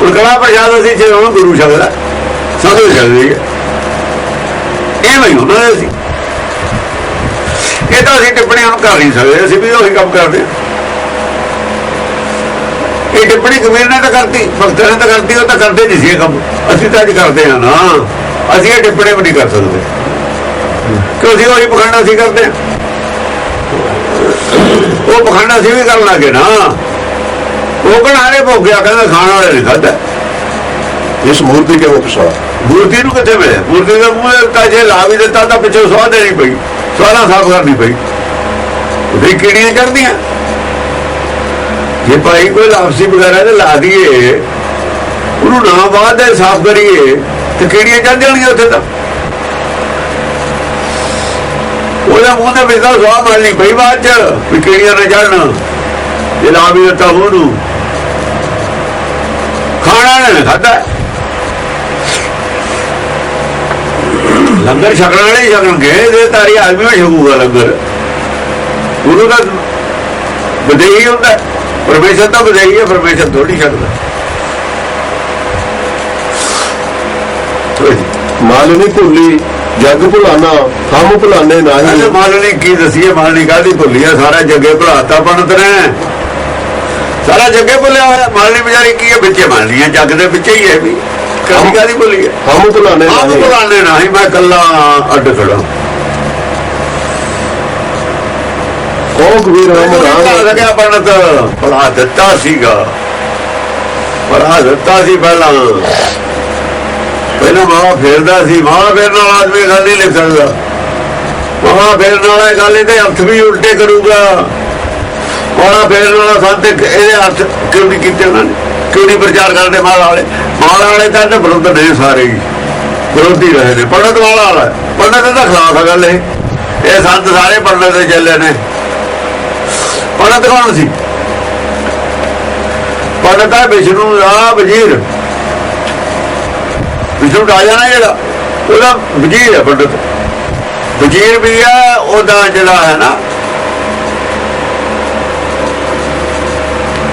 ਉਹ ਪ੍ਰਸ਼ਾਦ ਅਸੀਂ ਜੇ ਉਹਨੂੰ ਗੁਰੂ ਸ਼ਬਦ ਹੈ ਸਾਧੂ ਸ਼ਬਦ ਹੈ। ਇਹ ਨਹੀਂ ਉਹਨਾਂ ਸੀ। ਇਹ ਤਾਂ ਅਸੀਂ ਟਿੱਪਣੀ ਨੂੰ ਕਰ ਨਹੀਂ ਸਕਦੇ, ਅਸੀਂ ਵੀ ਉਹੀ ਕੰਮ ਕਰਦੇ ਇਹ ਟਿੱਪਣੀ ਕਬੀਰ ਨੇ ਤਾਂ ਕਰਤੀ, ਭਗਤਾਂ ਨੇ ਤਾਂ ਕਰਤੀ, ਉਹ ਤਾਂ ਕਰਦੇ ਨਹੀਂ ਸੀ ਇਹ ਕੰਮ। ਅਸੀਂ ਤਾਂ ਅੱਜ ਕਰਦੇ ਹਾਂ ਨਾ। ਅਸੀਂ ਇਹ ਟਿੱਪਣੀ ਵੀ ਨਹੀਂ ਕਰ ਸਕਦੇ। ਕਿਉਂ ਅਸੀਂ ਉਹੀ ਪਖੰਡ ਸੀ ਕਰਦੇ ਹਾਂ? ਉਹ ਪਖੰਡ ਅਸੀਂ ਵੀ ਕਰਨ ਲੱਗੇ ਨਾ। ਉਹ ਕਣਾਰੇ ਭੋਗਿਆ ਕਹਿੰਦਾ, ਖਾਣ ਵਾਲੇ ਨੇ ਖਾਧਾ ਇਸ ਮੂਰਤੀ ਕੇ ਉਪਸਾ ਮੂਰਤੀ ਨੂੰ ਕਿੱਥੇ ਮਿਲਿਆ? ਮੂਰਤੀ ਦਾ ਮੂੰਹ ਤਾਂ ਜੇ ਲਾ ਵੀ ਦਿੱਤਾ ਤਾਂ ਪਿੱਛੋਂ ਸਵਾਹ ਦੇਣੀ ਪਈ। ਸਵਾਲਾਂ ਸਾਫ਼ ਕਰਨੀ ਪਈ। ਉਹਦੇ ਕਿਹੜੀਆਂ ਚੜਦੀਆਂ ਜੇ ਭਾਈ ਕੋਈ ਲਾਪਸੀ ਵਗੈਰਾ ਤੇ ਲਾ ਦਈਏ, ਉਹਨੂੰ ਨਾ ਬਾਅਦ ਦੇ ਸਾਫ਼ ਕਰੀਏ, ਤੇ ਕਿਹੜੀਆਂ ਚੜ ਜਾਣਗੀਆਂ ਉੱਥੇ ਤਾਂ। ਉਹਦਾ ਮੂੰਹ ਦੇ ਵਿੱਚ ਤਾਂ ਸਵਾਹ ਮਾਰਨੀ ਪਈ ਬਾਅਦ ਚ, ਵੀ ਕਿਹੜੀਆਂ ਨਾ ਚੜਨ ਜੇ ਲਾ ਵੀ ਦਿੱਤਾ ਉਹਨੂੰ ਖਾਣਾ ਨੇ ਖਾਧਾ। ਲੰਗਰ ਛਕਣ ਵਾਲੇ ਛਕਣਗੇ ਇਹ ਤਾਰੀ ਆਦਮੀ ਵੀ ਛਕੂਗਾ ਲੰਗਰ। ਗੁਰੂ ਦਾ ਵਿਦੇਹੀ ਹੁੰਦਾ। ਪਰਮੇਸ਼ਰ ਤਾਂ ਵਿਦੇਹੀ ਹੈ ਪਰਮੇਸ਼ਰ ਥੋੜੀ ਛਕਦਾ। ਮਾਲਨੀ ਭੁੱਲੀ ਜਗ ਭੁਲਾਨਾ ਹਮ ਅਜੇ ਨਾਹੀ। ਮਾਲਣੀ ਕੀ ਦਸੀਏ ਮਾਲਣੀ ਕਾਦੀ ਭੁੱਲੀ ਆ? ਸਾਰਾ ਜੱਗੇ ਭੁਲਾਤਾ ਬਣਤ ਨੇ। ਸਾਰਾ ਜੱਗੇ ਭੁੱਲਿਆ ਹੋਇਆ ਮਾਲਣੀ ਵਿਚਾਰੀ ਕੀ ਹੈ? ਵਿੱਚੇ ਮਾਲਣੀ ਹੈ ਜੱਗ ਦੇ ਵਿੱਚੇ ਹੀ ਹੈ ਵੀ। ਕਦੀ ਕਾਦੀ ਭੁੱਲੀ ਹੈ ਹਮ ਆਪ ਨਾਹੀ। ਭੁਲਾਣੇ ਨਹੀਂ ਮੈਂ ਕੱਲਾ ਅੱਡ ਖੜਾ ਕੋ ਕਬੀਰ ਹਮ ਰਾਮ? ਲੱਗਿਆ ਬਣਤ ਬੜਾ ਦਿੱਤਾ ਸੀਗਾ। ਬੜਾ ਦਿੱਤਾ ਸੀ ਪਹਿਲਾਂ। ਪਹਿਲਾਂ ਮਾਵਾ ਫੇਰਦਾ ਸੀ ਮਾਵਾ ਫੇਰਨ ਵਾਲਾ ਆਦਮੀ ਗੱਲ ਨਹੀਂ ਲਿਖ ਸਕਦਾ ਮਾਵਾ ਫੇਰਨ ਵਾਲਾ ਇਹ ਗੱਲ ਇਹਦੇ ਅਰਥ ਵੀ ਉਲਟੇ ਕਰੂਗਾ। ਮਾਵਾ ਫੇਰਨ ਵਾਲਾ ਸੰਤ ਇਹਦੇ ਅਰਥ ਕਿਉਂ ਨਹੀਂ ਕੀਤੇ ਉਹਨਾਂ ਨੇ? ਕਿਉਂ ਨਹੀਂ ਪ੍ਰਚਾਰ ਕਰਦੇ ਮਾਲ ਵਾਲੇ? ਮਾਲ ਵਾਲੇ ਤਾਂ ਇਹਦੇ ਵਿਰੁੱਧ ਨੇ ਸਾਰੇ ਹੀ। ਵਿਰੋਧੀ ਰਹੇ ਨੇ। ਪੰਡਤ ਵਾਲਾ ਵਾਲਾ। ਹੈ। ਪੰਡਤ ਖਿਲਾਫ ਗੱਲ ਇਹ। ਇਹ ਸੰਤ ਸਾਰੇ ਪੰਡਤ ਦੇ ਚੱਲੇ ਨੇ। ਪੰਡਤ ਕੌਣ ਸੀ? ਪੰਡਤ ਹੈ ਵਿਸ਼ਨੂੰ ਦਾ ਵਜ਼ੀਰ। ਵਿਸ਼ਨੂੰ ਰਾਜਾ ਨਾ ਜਿਹੜਾ? ਉਹਦਾ ਵਜ਼ੀਰ ਹੈ ਪੰਡਤ। ਵਜ਼ੀਰ ਵੀ ਹੈ, ਉਹਦਾ ਜਿਹੜਾ ਹੈ ਨਾ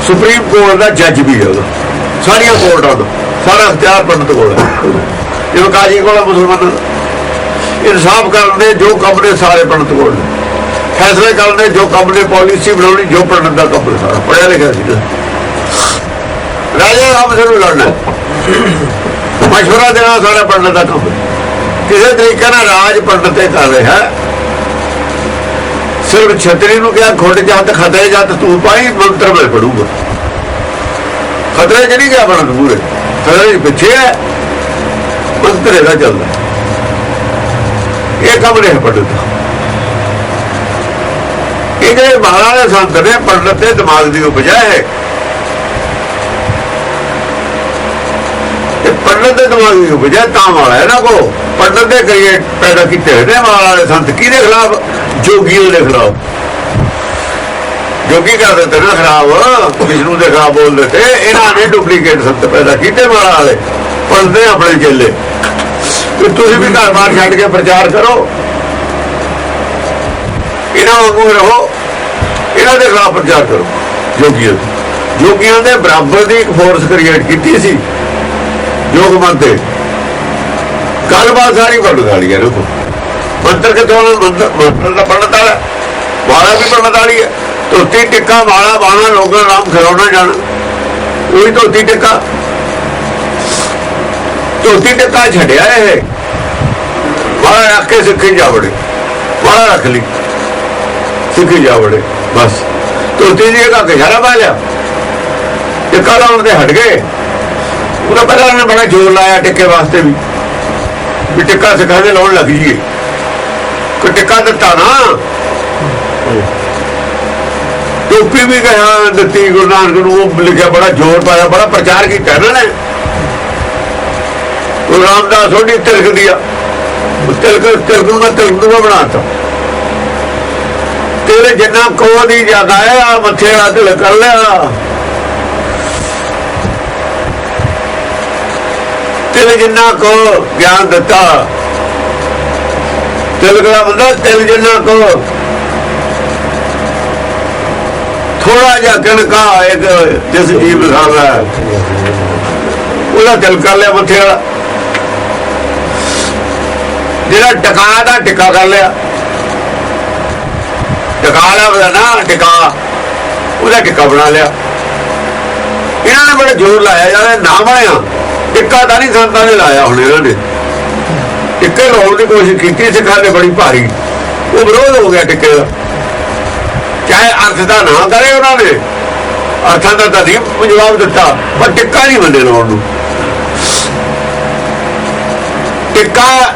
ਸੁਪਰੀਮ ਕੋਰਟ ਦਾ ਜੱਜ ਵੀ ਹੈ ਉਹਦਾ। ਸਾਰੀਆਂ ਕੋਰਟਾਂ ਦਾ ਸਾਰਾ ਅਖਤਿਆਰ ਪੰਡਤ ਕੋਲ ਹੈ। ਜਿਵੇਂ ਕਾਜੀ ਕੋਲ ਹੈ ਇਨਸਾਫ ਕਰਨ ਦੇ ਜੋ ਕੰਮ ਨੇ ਸਾਰੇ ਪੰਡਤ ਕੋਲ ਨੇ। ਫੈਸਲੇ ਕਰਨ ਦੇ ਜੋ ਕੰਮ ਨੇ, ਪਾਲਿਸੀ ਬਣਾਉਣੀ, ਜੋ ਪੰਡਤ ਦਾ ਕੰਮ ਸਾਰਾ। ਪੜਿਆ ਲਿਖਿਆ ਸੀ। ਨਾ। ਰਾਜਾ ਅਫਸਰ ਨੂੰ ਲੜਨਾ ਮਸ਼ਵਰਾ ਦੇਣਾ ਸਾਰਾ ਪੰਡਤ ਦਾ ਕੰਮ ਕਿਸੇ ਤਰੀਕੇ ਨਾਲ ਰਾਜ ਪੰਡਤ ਤੇ ਕਰ ਰਿਹਾ ਸਿਰਫ ਛਤਰੀ ਨੂੰ ਕਿਹਾ, ਖੁੱਡ ਜੱਤ ਖਤਰੇ ਜੱਤ ਤੂੰ ਪਾਈ ਮੰਤਰ ਮੈਂ ਪੜੂਗਾ ਖਤਰੇ ਚ ਨਹੀਂ ਗਿਆ ਬਣਨ ਪੂਰੇ। ਖਤਰੇ ਪਿੱਛੇ ਹੈ। ਮੰਤਰ ਇਹਦਾ ਚੱਲਦਾ। ਇਹ ਕੰਮ ਨਹੀਂ ਪੰਡਤ ਦਾ ਮਹਾਰਾਜ ਸੰਤ ਨੇ, ਪੰਡਤ ਦੇ ਦਿਮਾਗ ਦੀ ਉਪਜਾ ਹੈ। ਇਹ ਪੰਡਤ ਦੇ ਦਿਮਾਗ ਦੀ ਉਪਜਾ ਤਾਂ ਵਾਲਾ ਹੈ ਨਾ ਕੋ। ਪੰਡਤ ਦੇ ਕਰੀਏ ਪੈਦਾ ਕੀਤੇ ਹੋਏ ਨੇ ਮਹਾਰਾਜ ਸੰਤ। ਕਿਹਦੇ ਖਿਲਾਫ ਜੋਗੀਆਂ ਦੇ ਖਿਲਾਫ। ਜੋਗੀ ਕਰ ਦਿੱਤੇ ਨਾ ਖਰਾਬ ਵਿਸ਼ਨੂੰ ਦੇ ਖਿਲਾਫ ਬੋਲ ਦਿੱਤੇ। ਇਹਨਾਂ ਨੇ ਡੁਪਲੀਕੇਟ ਸੰਤ ਪੈਦਾ ਕੀਤੇ ਮਹਾਰਾਜ ਵਾਲੇ। ਪੜਦੇ ਆਪਣੇ ਚੇਲੇ ਕਿ ਤੁਸੀਂ ਵੀ ਘਰ ਬਾਹਰ ਛੱਡ ਕੇ ਪ੍ਰਚਾਰ ਕਰੋ। ਇਹਨਾਂ ਵਾਂਗੂ ਰਹੋ। ਇਹਨਾਂ ਦੇ ਖਿਲਾਫ ਪ੍ਰਚਾਰ ਕਰੋ। ਜੋਗੀਆਂ ਜੋਗੀਆਂ ਦੇ ਬਰਾਬਰ ਦੀ ਇੱਕ ਫੋਰਸ ਕ੍ਰੀਏਟ ਕੀਤੀ ਸੀ। ਯੋਗ ਮੰਤੇ ਗੱਲਬਾਤ ਸਾਰੀ ਪੜਨ ਵਾਲੀ ਹੈ ਰੁਕੋ। ਮੰਤਰ ਕੇ ਮੰਤਰ ਦਾ ਪੜਨ ਵਾਲਾ। ਵਾਲਾ ਵੀ ਪੜਨ ਵਾਲੀ ਹੈ। ਧੋਤੀ ਟਿੱਕਾ ਵਾਲਾ ਬਾਣਾ ਲੋਕਾਂ ਨੂੰ ਖਿਲਾਉਣਾ ਜਾਣਾ। ਉਹੀ ਧੋਤੀ ਟਿੱਕਾ। ਧੋਤੀ ਟਿੱਕਾ ਛੱਡਿਆ ਇਹ। ਵਾਲਾ ਰੱਖ ਕੇ ਸਿੱਖੀ ਜਾਵੜੇ ਵਾਲਾ ਰੱਖ ਲਈ। ਸਿੱਖੀ ਜਾਵੜੇ ਬਸ। ਧੋਤੀ ਜੀ ਇੱਕ ਘਸ਼ਾਰਾ ਪਾ ਲਿਆ। ਟਿੱਕਾ ਲਾਉਣ ਤੇ ਹਟ ਗਏ। ਉਹਦਾ ਪਹਿਲਾਂ ਨੇ ਬੜਾ ਜ਼ੋਰ ਲਾਇਆ ਟਿੱਕੇ ਵਾਸਤੇ ਵੀ। ਵੀ ਟਿੱਕਾ ਸਿੱਖਾਂ ਦੇ ਲਾਉਣ ਲੱਗ ਜੀਏ ਕਿ ਟਿੱਕਾ ਦਿੱਤਾ ਨਾ। ਟੋਪੀ ਵੀ ਕਹਾਂ, ਦਿੱਤੀ, ਗੁਰੂ ਨਾਨਕ ਨੂੰ, ਉਹ ਲਿਖਿਆ, ਬੜਾ ਜ਼ੋਰ ਪਾਇਆ, ਬੜਾ ਪ੍ਰਚਾਰ ਕੀਤਾ ਇਹਨਾਂ ਨੇ। ਉਹ ਰਾਮਦਾਸ ਉਹਦੀ ਤਿਲਕ ਦਿਆ ਤਿਲਕ ਤਿਲਕ ਨੂੰ ਮੈਂ ਤਿਲਕ ਨੂੰ ਬਣਾਤਾ। ਤੇਰੇ ਜਿੰਨਾ ਕੋਹ ਦੀ ਜ਼ਿਆਦਾ ਹੈ ਆ ਮੱਥੇ ਵਾਲਾ ਤਿਲਕ ਕਰ ਲਿਆ। ਤੇਰੇ ਜਿੰਨਾ ਕੋ ਗਿਆਨ ਦਿੱਤਾ ਤਿਲਕ ਦਾ ਬੰਦਾ ਤਿਲ ਜਿੰਨਾ ਕੋ ਥੋੜਾ ਜਿਹਾ ਕਣਕਾ ਇੱਕ ਜਿਸ ਜੀਵ ਖਾਵਾ ਉਹਦਾ ਦਿਲ ਕਰ ਲਿਆ ਮੱਥੇ ਵਾਲਾ। ਜਿਹੜਾ ਟਿਕਾ ਦਾ ਟਿਕਾ ਕਰ ਲਿਆ। ਟਕਾ ਲਿਆ ਨਾ ਟਿਕਾ, ਉਹਦਾ ਟਿਕਾ ਬਣਾ ਲਿਆ। ਇਹਨਾਂ ਨੇ ਬੜਾ ਜ਼ੋਰ ਲਾਇਆ ਜਾਂਦੇ ਨਾ ਬਣਿਆ ਟਿੱਕਾ ਤਾਂ ਨਹੀਂ ਸੰਤਾਂ ਨੇ ਲਾਇਆ ਹੁਣ ਇਹਨਾਂ ਨੇ। ਟਿੱਕੇ ਲਾਉਣ ਦੀ ਕੋਸ਼ਿਸ਼ ਕੀਤੀ ਸਿੱਖਾਂ ਨੇ ਬੜੀ ਭਾਰੀ। ਉਹ ਵਿਰੋਧ ਹੋ ਗਿਆ ਟਿੱਕੇ ਦਾ। ਚਾਹੇ ਅਰਥ ਦਾ ਨਾ ਕਰੇ ਉਹਨਾਂ ਨੇ, ਅਰਥਾਂ ਦਾ ਤਾਂ ਨਹੀਂ ਜਵਾਬ ਦਿੱਤਾ, ਪਰ ਟਿੱਕਾ ਨਹੀਂ ਮੰਨੇ ਲਾਉਣ ਨੂੰ। ਟਿੱਕਾ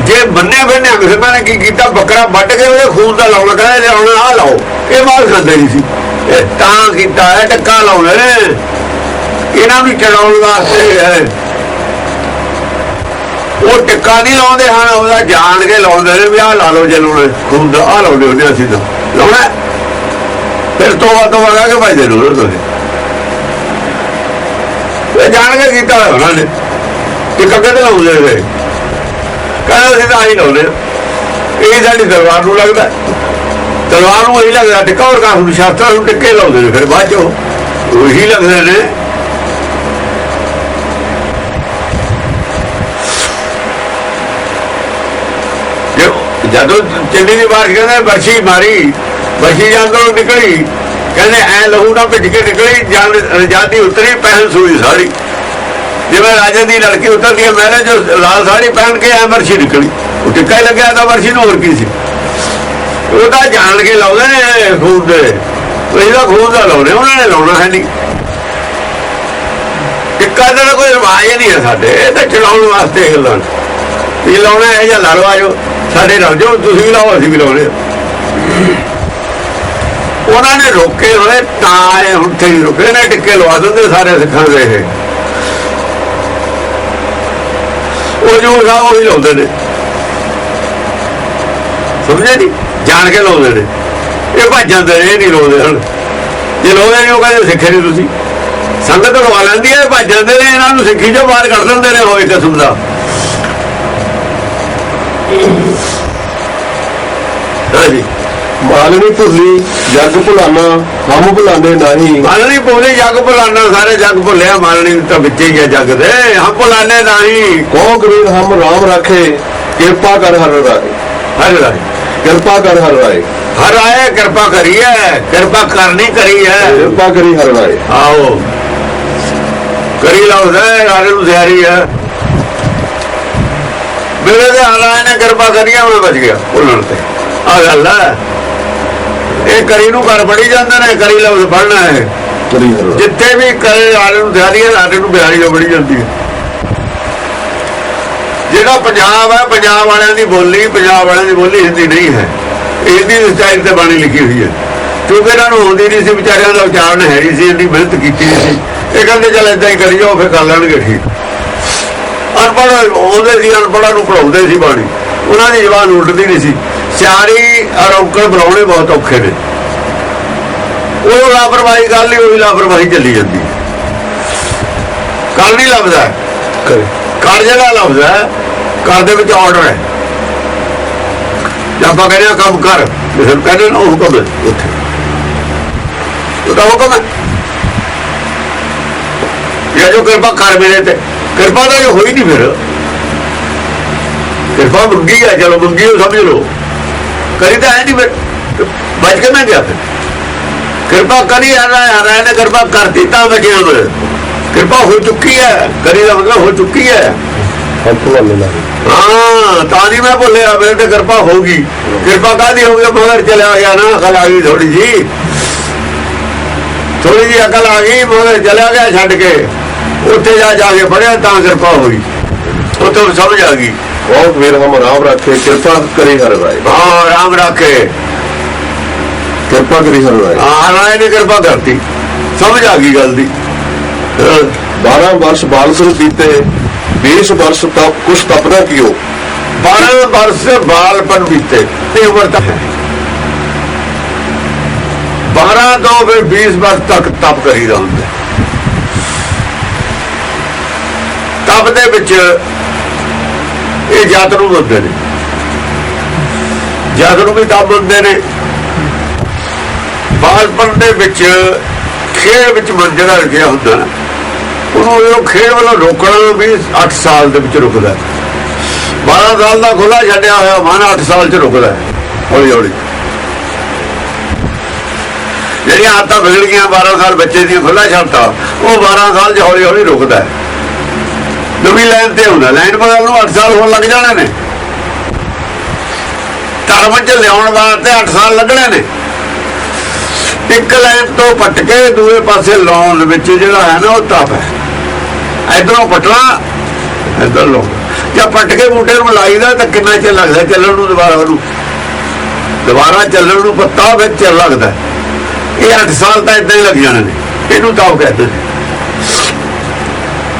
ਜੇ ਮੰਨੇ ਬੰਨੇ ਅੰਗਰੇਜ਼ਾਂ ਨੇ ਕੀ ਕੀਤਾ, ਬੱਕਰਾ ਵੱਢ ਕੇ ਉਹਦੇ ਖੂਨ ਦਾ ਲਾਉਣਾ, ਕਹਿੰਦੇ ਲਿਆਉਣਾ ਆ ਲਾਓ। ਇਹ ਮਾਲ ਖਾਂਦੇ ਨਹੀਂ ਸੀ। ਇਹ ਤਾਂ ਕੀਤਾ ਹੈ ਟਿੱਕਾ ਲਾਉਣਾ ਇਹਨਾਂ ਨੂੰ ਚੜਾਉਣ ਵਾਸਤੇ ਹੈ। ਉਹ ਟਿੱਕਾ ਨਹੀਂ ਲਾਉਂਦੇ ਹਨ, ਉਹਦਾ ਜਾਣ ਕੇ ਲਾਉਂਦੇ ਨੇ ਵੀ ਆਹ ਲਾ ਲਓ ਜੇ ਲਾਉਣਾ। ਖੂਨ ਦਾ ਆਹ ਲਾਉਂਦੇ ਹੁੰਦੇ ਅਸੀਂ ਤਾਂ। ਲਾਉਣਾ। ਫਿਰ ਤੋਂ ਬਾਅਦ ਤੋਂ ਲਗਾ ਕੇ ਭਾਜਦੇ ਨੂੰ ਉਹਨਾਂ ਤੋਂ ਇਹ ਜਾਣ ਕੇ ਕੀਤਾ ਹੋਇਆ ਉਹਨਾਂ ਨੇ। ਟਿੱਕਾ ਕਿਤੇ ਲਾਉਂਦੇ ਨੇ? ਕਹਿੰਦੇ ਅਸੀਂ ਤਾਂ ਆਹੀ ਲਾਉਂਦੇ ਹਾਂ। ਇਹ ਸਾਡੀ ਦਰਬਾਰ ਨੂੰ ਲੱਗਦਾ। ਦਰਬਾਰ ਨੂੰ ਇਹੀ ਲੱਗਦਾ, ਟਿੱਕਾ ਹੋਰ ਕਾਹ ਨੂੰ ਸ਼ਾਸਤਰਾਂ ਨੂੰ ਟਿੱਕੇ ਲਾਉਂਦੇ ਨੇ, ਫਿਰ ਬਾਅਦ ਚੋਂ। ਉਹੀ ਲੱਗਦੇ ਨੇ ਜੇ- ਜਦੋਂ ਚੰਡੀ ਦੀ ਬਾਰਿਸ਼ ਕਹਿੰਦੇ ਬਰਸ਼ੀ ਮਾਰੀ, ਬਰਸ਼ੀ ਜਾਂਦੋਂ ਨਿਕਲੀ, ਕਹਿੰਦੇ ਐ ਲਹੂ ਨਾ ਭਿੱਜ ਕੇ ਨਿਕਲੀ, ਜਾਨ ਰਜਾਦੀ ਉਤਰੀ, ਪਹਿਨ ਸੂਈ ਸਾੜੀ। ਜਿਵੇਂ ਰਾਜੇ ਦੀ ਲੜਕੀ ਉਤਰਦੀ ਹੈ ਮੈਨੇ ਜੋ ਲਾਲ ਸਾੜੀ ਪਹਿਨ ਕੇ ਐ ਬਰਸ਼ੀ ਨਿਕਲੀ। ਉਹ ਟਿੱਕਾ ਹੀ ਲੱਗਿਆ, ਤਾਂ ਬਰਸ਼ੀ ਨੂੰ ਹੋਰ ਕੀ ਸੀ? ਉਹ ਤਾਂ ਜਾਣ ਕੇ ਲਾਉਂਦੇ ਨੇ ਖੂਨ ਦੇ। ਇਹਦਾ ਖੂਨ ਦਾ ਲਾਉਣੇ ਉਹਨਾਂ ਨੇ ਲਾਉਣਾ ਹੈ ਨਹੀਂ। ਟਿੱਕਾ ਦਾ ਕੋਈ ਰਿਵਾਜ ਹੀ ਨਹੀਂ ਹੈ ਸਾਡੇ, ਇਹ ਤਾਂ ਚਲਾਉਣ ਵਾਸਤੇ ਗੱਲਾਂ ਨੇ। ਇਹ ਲਾਉਣਾ ਹੈ ਜਾਂ ਲਾ ਆਜੋ ਸਾਡੇ ਰਲ ਜਾਓ, ਤੁਸੀਂ ਵੀ ਲਾਓ, ਅਸੀਂ ਵੀ ਲਾਉਣੇ ਉਹਨਾਂ ਨੇ ਰੋਕੇ ਹੋਏ, ਤਾਂ ਇਹ ਹੁਣ ਤੇ ਰੁਕੇ ਨੇ ਟਿੱਕੇ ਲਵਾ ਦਿੰਦੇ ਸਾਰੇ ਸਿੱਖਾਂ ਦੇ ਇਹ। ਉਹ ਜੋ ਗਾ ਉਹ ਹੀ ਲਾਉਂਦੇ ਨੇ। ਸਮਝੇ ਨਹੀਂ ਜਾਣ ਕੇ ਲਾਉਂਦੇ ਨੇ। ਇਹ ਭੱਜ ਜਾਂਦੇ ਨੇ ਇਹ ਨਹੀਂ ਲਾਉਂਦੇ ਹੁਣ। ਜੇ ਲਾਉਂਦੇ ਨਹੀਂ ਉਹ ਕਹਿੰਦੇ ਸਿੱਖੇ ਨਹੀਂ ਤੁਸੀਂ। ਸੰਗਤ ਲਵਾ ਲੈਂਦੀ ਹੈ ਭੱਜ ਜਾਂਦੇ ਨੇ, ਇਹਨਾਂ ਨੂੰ ਸਿੱਖੀ ਚੋਂ ਬਾਹਰ ਕੱਢ ਦਿੰਦੇ ਨੇ ਹੋਏ ਕਿਸਮ ਦਾ। ਹਾਂਜੀ ਮਾਲਣੀ ਭੁੱਲੀ ਜੱਗ ਭੁਲਾਣਾ ਹਮ ਭੁਲਾਣੇ ਨਹੀਂ। ਮਾਲਣੀ ਭੁੱਲੇ ਜੱਗ ਭੁਲਾਣਾ ਸਾਰੇ ਜੱਗ ਭੁੱਲਿਆ ਮਾਲਣੀ ਤਾਂ ਵਿੱਚ ਹੀ ਹੈ ਜੱਗ ਦੇ। ਹਮ ਭੁਲਾਣੇ ਨਹੀਂ। ਕੋ ਕਬੀਰ ਹਮ ਰਾਮ ਰਾਖੇ ਕਿਰਪਾ ਕਰ ਹਰ ਰਾਏ। ਹਰ ਰਾਏ। ਕਿਰਪਾ ਕਰ ਹਰ ਰਾਏ। ਹਰ ਆਏ ਕਿਰਪਾ ਕਰੀਏ ਕਿਰਪਾ ਕਰਨੀ ਕਰੀ ਹੈ। ਕਿਰਪਾ ਕਰੀ ਹਰ ਰਾਏ। ਆਓ। ਕਰੀ ਲਾਉਂਦਾ ਰਾਰੇ ਨੂੰ ਸਿਆਰੀ ਹੈ। ਮੇਰੇ ਦੇ ਹਾਲਾਂ ਨੇ ਕਿਰਪਾ ਕਰੀਆ ਮੈਂ ਬਚ ਗਿਆ ਉਹਨਾਂ ਤੇ। ਆ ਗੱਲ ਹੈ ਇਹ ਕਰੀ ਨੂੰ ਕਰ ਬੜੀ ਜਾਂਦੇ ਨੇ ਕਰੀ ਲਫ਼ਜ਼ ਪੜਨਾ ਹੈ ਜਿੱਥੇ ਵੀ ਕਰੇ ਰਾਰੇ ਨੂੰ ਹੈ ਰਾਰੇ ਨੂੰ ਬਿਹਾਰੀ ਹੋ ਬੜੀ ਜਾਂਦੀ ਹੈ ਜਿਹੜਾ ਪੰਜਾਬ ਹੈ ਪੰਜਾਬ ਵਾਲਿਆਂ ਦੀ ਬੋਲੀ ਪੰਜਾਬ ਵਾਲਿਆਂ ਦੀ ਬੋਲੀ ਹਿੰਦੀ ਨਹੀਂ ਹੈ। ਹਿੰਦੀ ਦੀ ਸਟਾਈਲ ਤੇ ਬਾਣੀ ਲਿਖੀ ਹੋਈ ਹੈ। ਕਿਉਂਕਿ ਇਹਨਾਂ ਨੂੰ ਆਉਂਦੀ ਨਹੀਂ ਸੀ ਵਿਚਾਰਿਆਂ ਦਾ ਉਚਾਰਨ ਹੈ ਨਹੀਂ ਸੀ ਇੰਨੀ ਮਿਹਨਤ ਕੀਤੀ ਸੀ। ਇਹ ਕਹਿੰਦੇ ਚੱਲ ਇਦਾਂ ਹੀ ਕਰੀ ਜਾਓ ਫਿਰ ਕਰ ਲੈਣਗੇ ਠੀਕ। ਅਨਪੜ੍ਹ ਆਉਂਦੇ ਸੀ ਅਨਪੜ੍ਹਾਂ ਨੂੰ ਪੜਾਉਂਦੇ ਸੀ ਬਾਣੀ। ਉਹਨਾਂ ਦੀ ਜ਼ਬਾਨ ਉਲਟਦੀ ਨਹੀਂ ਸੀ। ਸਿਆਰੀ ਔਕੜ ਬੁਲਾਉਣੇ ਬਹੁਤ ਔਖੇ ਨੇ। ਉਹ ਲਾਪਰਵਾਹੀ ਗੱਲ ਨਹੀਂ ਉਹੀ ਲਾਪਰਵਾਹੀ ਚੱਲੀ ਜਾਂਦੀ ਕਰ ਨਹੀਂ ਲੱਭਦਾ। ਕਰੇ। ਜਿਹੜਾ ਹੈ ਕਰ ਦੇ ਵਿੱਚ ਆਰਡਰ ਹੈ। ਜੇ ਆਪਾਂ ਕਹਿੰਦੇ ਕੰਮ ਕਰ ਫਿਰ ਕਹਿੰਦੇ ਨਾ ਉਹ ਹੁਕਮ ਹੈ ਉੱਥੇ। ਉਹਦਾ ਹੁਕਮ ਹੈ। ਇਹ ਜੋ ਕਿਰਪਾ ਕਰ ਮੇਰੇ ਤੇ। ਕਿਰਪਾ ਤਾਂ ਜੋ ਹੋਈ ਨਹੀਂ ਫਿਰ। ਕਿਰਪਾ ਮੰਗੀ ਹੈ ਚਲੋ ਮੰਗੀ ਉਹ ਸਮਝ ਲਓ। ਕਰੀ ਤਾਂ ਹੈ ਨਹੀਂ ਫਿਰ। ਬਚ ਕੇ ਮੈਂ ਗਿਆ ਫਿਰ। ਕਿਰਪਾ ਕਰੀ ਆ ਰਹਾ ਆ ਰਹਾ ਨੇ ਕਿਰਪਾ ਕਰ ਦਿੱਤਾ ਬਚਿਆ ਮੈਂ ਕਿਰਪਾ ਹੋ ਚੁੱਕੀ ਹੈ। ਕਰੀ ਦਾ ਮਤਲਬ ਹੋ ਚੁੱਕੀ ਹੈ। ਹਾਂ, ਤਾਂ ਨਹੀਂ ਮੈਂ ਭੁੱਲਿਆ, ਮੇਰੇ ਤੇ ਕਿਰਪਾ ਹੋਊਗੀ ਕਿਰਪਾ ਕਾਦੀ ਹੋ ਗਈ? ਮਗਰ ਚਲਿਆ ਗਿਆ ਨਾ, ਅਕਲ ਆ ਗਈ ਥੋੜੀ ਜੀ ਥੋੜੀ ਜੀ ਅਕਲ ਆ ਗਈ, ਮਗਰ ਚਲਿਆ ਗਿਆ ਛੱਡ ਕੇ। ਉੱਥੇ ਜਾ ਜਾ ਕੇ ਫੜਿਆ ਤਾਂ ਕਿਰਪਾ ਹੋਈ। ਉੱਥੇ ਸਮਝ ਆ ਗਈ। ਬਹੁਤ ਵੀਰ ਹਮ ਰਾਮ ਰੱਖੇ ਕਿਰਪਾ ਕਰੇ ਹਰ ਰਾਏ ਹਾਂ ਰਾਮ ਰੱਖੇ। ਕਿਰਪਾ ਕਰੀ ਹਰ ਰਾਏ ਹਾਂ ਰਾਏ ਨੇ ਕਿਰਪਾ ਕਰਤੀ। ਸਮਝ ਆ ਗਈ ਗੱਲ ਦੀ। 12 ਵਰਸ਼ ਬਾਲਸਰ ਬੀਤੇ 20 ਵਰਸ਼ ਤੱਕ ਕੁਛ ਤਪਨਾ ਕੀਓ 12 ਵਰਸ਼ ਬਾਲਪਨ ਬੀਤੇ ਤੇ ਉਮਰ ਤੱਕ 12 ਤੋਂ ਫਿਰ 20 ਵਰਸ਼ ਤੱਕ ਤਪ ਕਰੀ ਰਹਿੰਦੇ ਦਾ ਦੇ ਵਿੱਚ ਇਹ ਜਾਤ ਨੂੰ ਮੰਨਦੇ ਨੇ। ਜਤ ਨੂੰ ਵੀ ਤਪ ਮੰਨਦੇ ਨੇ। ਬਾਲਪਨ ਦੇ ਵਿੱਚ ਖੇਡ ਵਿੱਚ ਮਨ ਜਿਹੜਾ ਲੱਗਿਆ ਹੁੰਦਾ ਨਾ। ਉਹਨੂੰ ਉਹ ਖੇਡ ਵੱਲੋਂ ਰੋਕਣਾ ਵੀ 8 ਸਾਲ ਦੇ ਵਿੱਚ ਰੁਕਦਾ। ਹੈ। 12 ਸਾਲ ਦਾ ਖੁੱਲਾ ਛੱਡਿਆ ਹੋਇਆ ਮਨ 8 ਸਾਲ ਚ ਰੁਕਦਾ ਹੈ, ਹੌਲੀ ਹੌਲੀ ਜਿਹੜੀਆਂ ਆਦਤਾਂ ਵਿਗੜ ਗਈਆਂ 12 ਸਾਲ ਬੱਚੇ ਦੀਆਂ ਖੁੱਲਾ ਛੱਡਤਾ ਉਹ 12 ਸਾਲ ਚ ਹੌਲੀ ਹੌਲੀ ਰੁਕਦਾ ਹੈ। ਨਵੀਂ ਲਾਈਨ ਤੇ ਹੁੰਦਾ ਲਾਈਨ ਬਦਲਣ ਨੂੰ 8 ਸਾਲ ਹੋਣ ਲੱਗ ਜਾਣੇ ਨੇ। ਧਰਮ ਚ ਲਿਆਉਣ ਵਾਸਤੇ 8 ਸਾਲ ਲੱਗਣੇ ਨੇ। ਇੱਕ ਲਾਈਨ ਤੋਂ ਪਟ ਕੇ ਦੂਏ ਪਾਸੇ ਲਾਉਣ ਵਿੱਚ ਜਿਹੜਾ ਹੈ ਨਾ, ਉਹ ਤਪ ਹੈ। ਇਧਰੋਂ ਪਟਣਾ, ਇਧਰ ਲੋ ਜੇ ਪਟ ਕੇ ਬੂਟੇ ਨੂੰ ਲਾਈਦਾ ਤਾਂ ਕਿੰਨਾ ਚਿਰ ਲੱਗਦਾ ਚੱਲਣ ਨੂੰ ਦੁਬਾਰਾ ਉਹਨੂੰ? ਦੁਬਾਰਾ ਚੱਲਣ ਨੂੰ ਪੱਤਾ ਵਿੱਚ ਚਿਰ ਲੱਗਦਾ ਇਹ 8 ਸਾਲ ਤਾਂ ਇਦਾਂ ਹੀ ਲੱਗ ਜਾਣੇ ਨੇ। ਇਹਨੂੰ ਤਪ ਕਹਿੰਦੇ ਨੇ।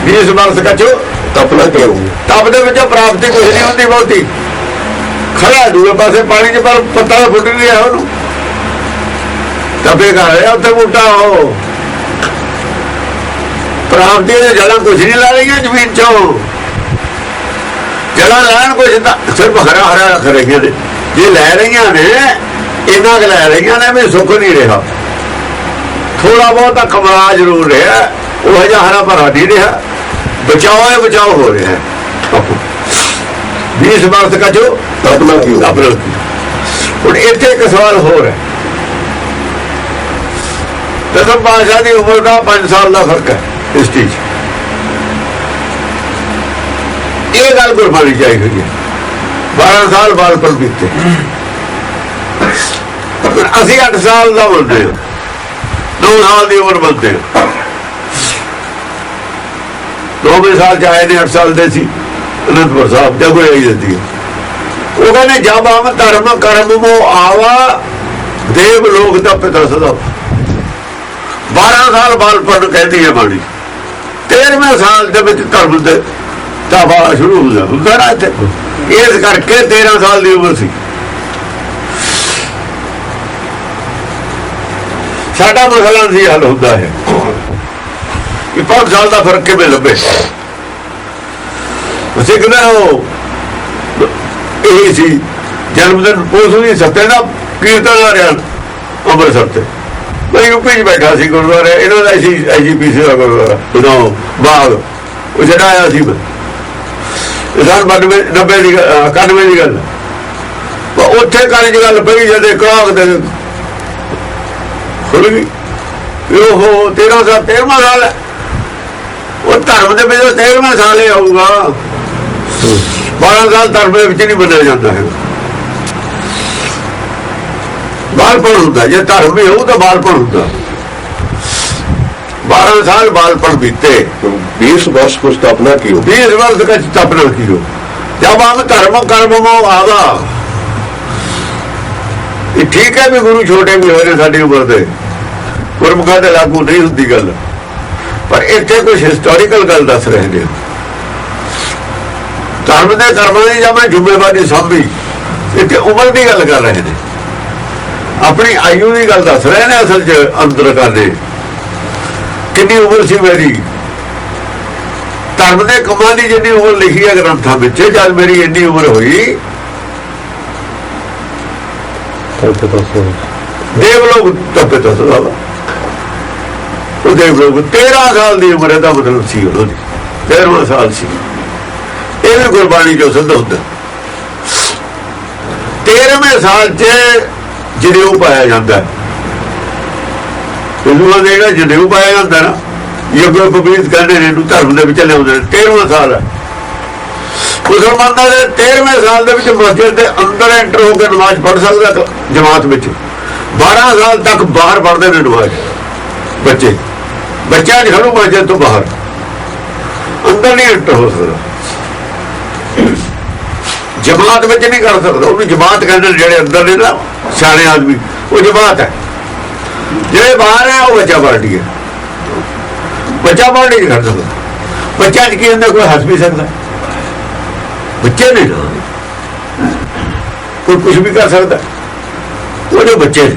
20 ਵਰਸ ਕਚੋ ਤਪਨਾ ਕਿਉਂ ਤਪ ਦੇ ਵਿੱਚੋਂ ਪ੍ਰਾਪਤੀ ਕੁਝ ਨਹੀਂ ਹੁੰਦੀ ਬਹੁਤੀ। ਖੜਾ ਦੂਏ ਪਾਸੇ ਪਾਣੀ 'ਚ ਪਰ ਪੱਤਾ ਫੁੱਟ ਨਹੀਂ ਉਹਨੂੰ। ਤਪੇ ਕਰ ਰਿਹਾ ਬੂਟਾ ਉਹ। ਪ੍ਰਾਪਤੀ ਦੇ ਜਲਾਂ ਕੁਝ ਨਹੀਂ ਲਾ ਰਹੀਆਂ ਜ਼ਮੀਨ 'ਚੋਂ। ਜਲਾਂ ਲੈਣ ਕੁਝ ਤਾਂ ਸਿਰਫ ਹਰਾ ਹਰਾ ਰੱਖ ਰਹੀਆਂ ਨੇ। ਜੇ ਲੈ ਰਹੀਆਂ ਨੇ ਇਹਨਾਂ ਕੁ ਲੈ ਰਹੀਆਂ ਨੇ ਵੀ ਸੁੱਖ ਨਹੀਂ ਰਿਹਾ। ਥੋੜਾ ਬਹੁਤਾ ਕਮਰਾ ਜ਼ਰੂਰ ਰਿਹਾ। ਉਹ ਜਿਹਾ ਹਰਾ ਭਰਾ ਨਹੀਂ ਰਿਹਾ। ਬਚਾਓ ਹੈ ਬਚਾਓ ਹੋ ਰਿਹਾ ਹੈ। 20 ਵਰਸ ਕਾ ਜੋ ਤਪਨਾ ਕਿਉਂ ਆਪਣਾ ਹੁਣ ਇੱਥੇ ਇੱਕ ਸਵਾਲ ਹੋਰ ਹੈ। ਦਸਮ ਪਾਸ਼ਾ ਦੀ ਉਮਰ ਦਾ 5 ਸਾਲ ਦਾ ਫ਼ਰਕ ਹੈ ਇਸ ਚੀਜ਼ 'ਚ। ਇਹ ਗੱਲ ਗੁਰਬਾਣੀ ਚਾਹੀ ਹੋਈ ਹੈ। 12 ਸਾਲ ਬਾਅਦ ਪਰ ਬੀਤੇ ਅਸੀਂ 8 ਸਾਲ ਦਾ ਬੋਲਦੇ ਹਾਂ। 9 ਸਾਲ ਦੀ ਉਮਰ ਬੋਲਦੇ ਹਾਂ। ਨੌਵੇਂ ਸਾਲ ਚ ਨੇ 8 ਸਾਲ ਦੇ ਸੀ, ਅਨੰਦਪੁਰ ਸਾਹਿਬ ਜਦ ਆਈ ਜਾਂਦੀ ਹੈ। ਉਹ ਕਹਿੰਦੇ, ਜਬ ਆਮ ਧਰਮ ਕਰਮ ਮੋ ਆਵਾ, ਦੇਵ ਲੋਕ ਦਾ ਪਿਤਾ ਸਦਾ 12 ਸਾਲ ਬਾਲ ਕਹਿੰਦੀ ਹੈ ਬਾਣੀ। 13ਵੇਂ ਸਾਲ ਦੇ ਵਿੱਚ ਧਰਮ ਦੇ ਤਾਵਾ ਸ਼ੁਰੂ ਹੋ ਹੁੰਦਾ ਨਾ ਇੱਥੇ। ਇਸ ਕਰਕੇ 13 ਸਾਲ ਦੀ ਉਮਰ ਸੀ। ਸਾਡਾ ਮਸਲਾ ਸੀ, ਹੱਲ ਹੁੰਦਾ ਹੈ। ਕਿ 5 ਸਾਲ ਦਾ ਫ਼ਰਕ ਕਿਵੇਂ ਲੱਭੇ? ਅਸੀਂ ਕਹਿੰਦੇ ਉਹ ਇਹ ਸੀ। ਜਨਮ ਦਿਨ ਉਸ ਦੀ ਸੱਤੇ ਦਾ ਕੀਰਤਨ ਆ ਰਿਹਾ ਅੰਮ੍ਰਿਤਸਰ ਤੇ। ਮੈਂ ਯੂਪੀ 'ਚ ਬੈਠਾ ਸੀ ਗੁਰਦੁਆਰੇ, ਇਹਨਾਂ ਦਾ ਸੀ ਐਜੀਪੀਸੀ ਦਾ ਗੁਰਦੁਆਰਾ ਬਨੋ ਬਾਗ ਉਹ ਜਿਹੜਾ ਆਇਆ ਸੀ ਮੈਂ। ਇਹ ਸਾਲ 92 90 ਦੀ ਗੱਲ- 91 ਦੀ ਗੱਲ। ਪਰ ਉੱਥੇ ਕਾਲੀ ਦੀ ਗੱਲ ਪਈ, ਜਦੇ ਕਾਗ ਦੇ ਖੁੱਲ ਗਈ। ਉਹ 13 ਸਾਲ 13ਵਾਂ ਸਾਲ ਉਹ ਧਰਮ ਦੇ ਵਿੱਚ 13ਵਾਂ ਸਾਲ ਹੀ ਆਊਗਾ 12 ਸਾਲ ਧਰਮ ਦੇ ਵਿੱਚ ਨਹੀਂ ਬੰਨਿਆ ਜਾਂਦਾ ਹੈ ਬਾਲਪਣ ਹੁੰਦਾ ਜੇ ਧਰਮ ਵੀ ਹੋਊ ਤਾਂ ਬਾਲਪਣ ਹੁੰਦਾ 12 ਸਾਲ ਬਾਲਪਣ ਬੀਤੇ 20 वर्ष को स्थापना की हो 20 वर्ष का स्थापना की हो जब हम धर्म कर्म मो आवा ਇਹ ਠੀਕ ਹੈ ਵੀ ਗੁਰੂ ਛੋਟੇ ਵੀ ਹੋਏ ਨੇ ਸਾਡੀ ਉਮਰ ਦੇ ਗੁਰਮੁਖਾਂ ਤੇ ਲਾਗੂ ਨਹੀਂ ਹੁੰਦੀ ਗੱਲ ਪਰ ਇੱਥੇ ਕੁਝ ਹਿਸਟੋਰੀਕਲ ਗੱਲ ਦੱਸ ਰਹੇ ਨੇ। ਧਰਮ ਦੇ ਕਰਮਾਂ ਦੀ ਜਦ ਮੈਂ ਜ਼ਿੰਮੇਵਾਰੀ ਸੰਭੀ ਇੱਥੇ ਉਮਰ ਦੀ ਗੱਲ ਕਰ ਰਹੇ ਨੇ। ਆਪਣੀ ਆਯੂ ਦੀ ਗੱਲ ਦੱਸ ਰਹੇ ਨੇ ਅਸਲ 'ਚ ਅੰਦਰ ਕਰਦੇ ਕਿੰਨੀ ਉਮਰ ਸੀ ਮੇਰੀ? ਧਰਮ ਦੇ ਕੰਮਾਂ ਦੀ ਜਿੰਨੀ ਉਮਰ ਲਿਖੀ ਹੈ ਗ੍ਰੰਥਾਂ ਵਿੱਚ ਜਦ ਮੇਰੀ ਇੰਨੀ ਉਮਰ ਹੋਈ। ਦੇਵ ਲੋਕ ਤਪੇ ਤੋਂ ਸਦਾ ਉਹ ਦੇਵ ਲੋਕ 13 ਸਾਲ ਦੀ ਉਮਰ ਦਾ ਮਤਲਬ ਸੀ ਉਹਦੀ। ਦੀ 13ਵਾਂ ਸਾਲ ਸੀ। ਇਹ ਵੀ ਗੁਰਬਾਣੀ ਚੋਂ ਸਿੱਧ ਹੁੰਦਾ। 13ਵੇਂ ਸਾਲ 'ਚ ਜਨੇਊ ਪਾਇਆ ਜਾਂਦਾ ਹੈ। ਹਿੰਦੂਆਂ ਦੇ ਜਿਹੜਾ ਜਨੇਊ ਪਾਇਆ ਜਾਂਦਾ ਨਾ ਯੋਗ ਪਬੀਤ ਕਹਿੰਦੇ ਨੇ ਇਹਨੂੰ ਧਰਮ ਦੇ ਵਿੱਚ ਲਿਆਉਂਦੇ ਨੇ। 13ਵਾਂ ਸਾਲ ਹੈ। ਮੁਸਲਮਾਨਾਂ ਦੇ 13ਵੇਂ ਸਾਲ ਦੇ ਵਿੱਚ ਮਸਜਿਦ ਦੇ ਅੰਦਰ ਐਂਟਰ ਹੋ ਕੇ ਨਮਾਜ਼ ਪੜ੍ਹ ਸਕਦਾ ਜਮਾਤ ਵਿੱਚ। 12 ਸਾਲ ਤੱਕ ਬਾਹਰ ਪੜ੍ਹਦੇ ਨੇ ਨਮਾਜ਼। ਬੱਚੇ। ਬੱਚਿਆਂ ਦੀ ਖੜੂ ਮਸਜਿਦ ਤੋਂ ਬਾਹਰ। ਅੰਦਰ ਨਹੀਂ ਐਂਟਰ ਹੋ ਸਕਦਾ। ਜਮਾਤ ਵਿੱਚ ਨਹੀਂ ਕਰ ਸਕਦਾ। ਉਹਨੂੰ ਜਮਾਤ ਕਹਿੰਦੇ ਜਿਹੜੇ ਅੰਦਰ ਨੇ ਨਾ, ਸਿਆਣੇ ਆਦਮੀ, ਉਹ ਜਮਾਤ ਹੈ। ਜਿਹੜੇ ਬਾਹਰ ਹੈ, ਉਹ ਬੱਚਾ ਪਾਰਟੀ ਹੈ। ਬੱਚਾ ਪਾਰਟੀ ਨਹੀਂ ਕਰ ਸਕਦਾ। ਬੱਚਾ ਚ ਕੀ ਹੁੰਦਾ? ਕੋਈ ਹੱਸ ਵੀ ਸਕਦਾ। ਬੱਚੇ ਨੇ। ਕੋਈ ਕੁਝ ਵੀ ਕਰ ਸਕਦਾ। ਉਹ ਜੋ ਬੱਚੇ ਨੇ।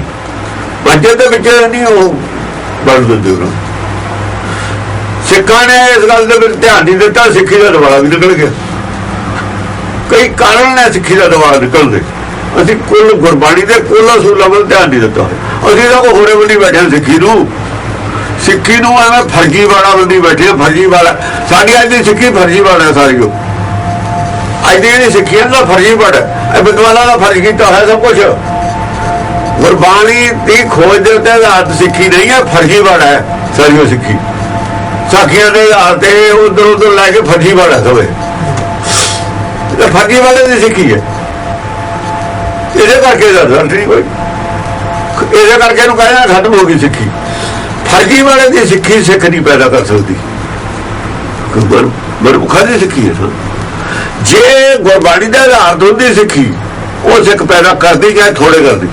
ਬੱਚੇ ਦੇ ਵਿੱਚ ਨਹੀਂ, ਉਹ ਬਣ ਦਿੰਦੇ ਉਹਨਾਂ ਸਿੱਖਾਂ ਨੇ ਇਸ ਗੱਲ ਦੇ ਵਿੱਚ ਧਿਆਨ ਨਹੀਂ ਦਿੱਤਾ, ਸਿੱਖੀ ਦਾ ਦਬਾਅ ਵੀ ਨਿਕਲ ਗਿਆ। ਕਈ ਕਾਰਨ ਨੇ ਸਿੱਖੀ ਦਾ ਦਬਾਅ ਨਿਕਲਦੇ ਅਸੀਂ ਕੁੱਲ ਗੁਰਬਾਣੀ ਦੇ ਕੁੱਲ ਅਸੂਲਾਂ ਵੱਲ ਧਿਆਨ ਨਹੀਂ ਦਿੱਤਾ। ਅਸੀਂ ਤਾਂ ਹੋਰੇ ਵੱਡੀ ਬੈਠੇ ਸਿੱਖੀ ਨੂੰ। ਸਿੱਖੀ ਨੂੰ ਐਵੇਂ ਫਰਜੀ ਵਾਲਾ ਬੰਦੀ ਬੈਠੇ ਫਰਜੀ ਵਾਲਾ ਸਾਡੀ ਅੱਜ ਦੀ ਸਿੱਖੀ ਫਰਜੀ ਵਾਲਾ ਸਾਰੀ ਉਹ। ਅੱਜ ਦੀ ਜਿਹੜੀ ਸਿੱਖੀ ਹੈ ਨਾ ਫਰਜੀ ਵੜ ਇਹ ਵਿਦਵਾਨਾਂ ਦਾ ਫਰਜ਼ ਕੀਤਾ ਹੋਇਆ ਸਭ ਕੁਝ ਗੁਰਬਾਣੀ ਦੀ ਖੋਜ ਦੇ ਉੱਤੇ ਆਧਾਰਿਤ ਸਿੱਖੀ ਨਹੀਂ ਹੈ ਫਰਜੀ ਵੜ ਹੈ ਸਾਰੀ ਉਹ ਸਿੱਖੀ। ਸਾਖੀਆਂ ਦੇ ਆਧਾਰ ਤੇ ਉਧਰ ਉਧਰ ਲੈ ਕੇ ਫਰਜੀ ਵੜ ਹੈ ਸਭੇ ਇਹ ਵਾਲੇ ਦੀ ਸਿੱਖੀ ਹੈ? ਇਹਦੇ ਕਰਕੇ ਦਾ ਨਹੀਂ ਕੋਈ। ਇਹਦੇ ਕਰਕੇ ਇਹਨੂੰ ਕਹਿੰਦਾ ਖਤਮ ਹੋ ਗਈ ਸਿੱਖੀ। ਫਰਜੀ ਵਾਲੇ ਦੀ ਸਿੱਖੀ ਸਿੱਖ ਨਹੀਂ ਪੈਦਾ ਕਰ ਸਕਦੀ। ਗੁਰ ਗੁਰਮੁਖਾਂ ਦੀ ਸਿੱਖੀ ਹੈ ਜੇ ਗੁਰਬਾਣੀ ਦੇ ਆਧਾਰ ਤੋਂ ਦੀ ਸਿੱਖੀ, ਉਹ ਸਿੱਖ ਪੈਦਾ ਕਰਦੀ ਜਾਂ ਥੋੜੇ ਕਰਦੀ।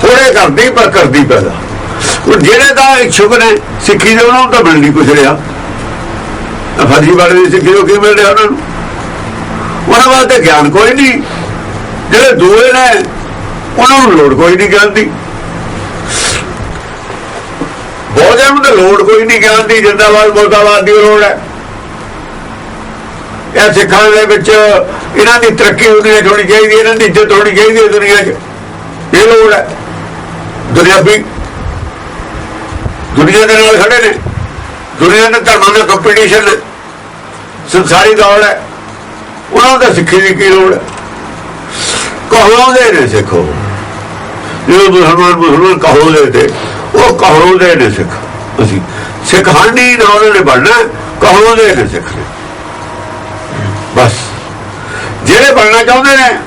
ਥੋੜੇ ਕਰਦੀ ਪਰ ਕਰਦੀ ਪੈਦਾ। ਜਿਹੜੇ ਦਾ ਇਛੁਕ ਨੇ, ਸਿੱਖੀ ਦੇ ਉਹਨਾਂ ਨੂੰ ਤਾਂ ਮਿਲ ਨਹੀਂ ਕੁਛ ਰਿਹਾ। ਆਹ ਫਰਜੀ ਵਾਲੇ ਦੀ ਸਿੱਖੀ ਨੂੰ ਕੀ ਮਿਲ ਰਿਹਾ ਉਹਨਾਂ ਨੂੰ? ਉਹਨਾਂ ਵਾਸਤੇ ਗਿਆਨ ਕੋਈ ਨਹੀਂ। ਜਿਹੜੇ ਦੂਏ ਨੇ, ਉਹਨਾਂ ਨੂੰ ਲੋੜ ਕੋਈ ਨਹੀਂ ਗਿਆਨ ਦੀ। ਬਹੁਤਿਆਂ ਨੂੰ ਤਾਂ ਲੋੜ ਕੋਈ ਨਹੀਂ ਗਿਆਨ ਦੀ, ਜਿੰਦਾਬਾਦ, ਮੁਰਦਾਬਾਦ ਦੀ ਲੋੜ ਹੈ। ਇਹ ਸਿੱਖਾਂ ਦੇ ਵਿੱਚ ਇਹਨਾਂ ਦੀ ਤਰੱਕੀ ਹੋਣੀ ਹੋਣੀ ਚਾਹੀਦੀ ਇਹਨਾਂ ਦੀ ਇੱਜ਼ਤ ਹੋਣੀ ਚਾਹੀਦੀ ਹੈ ਦੁਨੀਆ 'ਚ। ਇਹ ਲੋੜ ਹੈ। ਦੁਨਿਆਵੀ ਦੁਨੀਆ ਦੇ ਨਾਲ ਖੜੇ ਨੇ। ਦੁਨੀਆ ਦੇ ਧਰਮਾਂ ਦਾ ਕੰਪੀਟੀਸ਼ਨ ਸੰਸਾਰੀ ਦੌੜ ਹੈ। ਉਹਨਾਂ ਦਾ ਸਿੱਖੀ ਦੀ ਕੀ ਲੋੜ ਹੈ? ਕਹਾਉਂਦੇ ਨੇ ਸਿੱਖੋ। ਜਿਹੜੇ ਮੁਸਲਮਾਨ ਮੁਸਲਮਾਨ ਕਹਾਉਂਦੇ ਤੇ, ਉਹ ਕਹਾਉਂਦੇ ਨੇ ਸਿੱਖ। ਅਸੀਂ ਸਿੱਖ ਹਾਨੀ ਨਾ ਉਹਨਾਂ ਨੇ ਬਣਨਾ ਕਹਾਉਂਦੇ ਨੇ ਸਿੱਖ ਨੇ। ਬਸ। ਜਿਹੜੇ ਬਣਨਾ ਚਾਹੁੰਦੇ ਨੇ,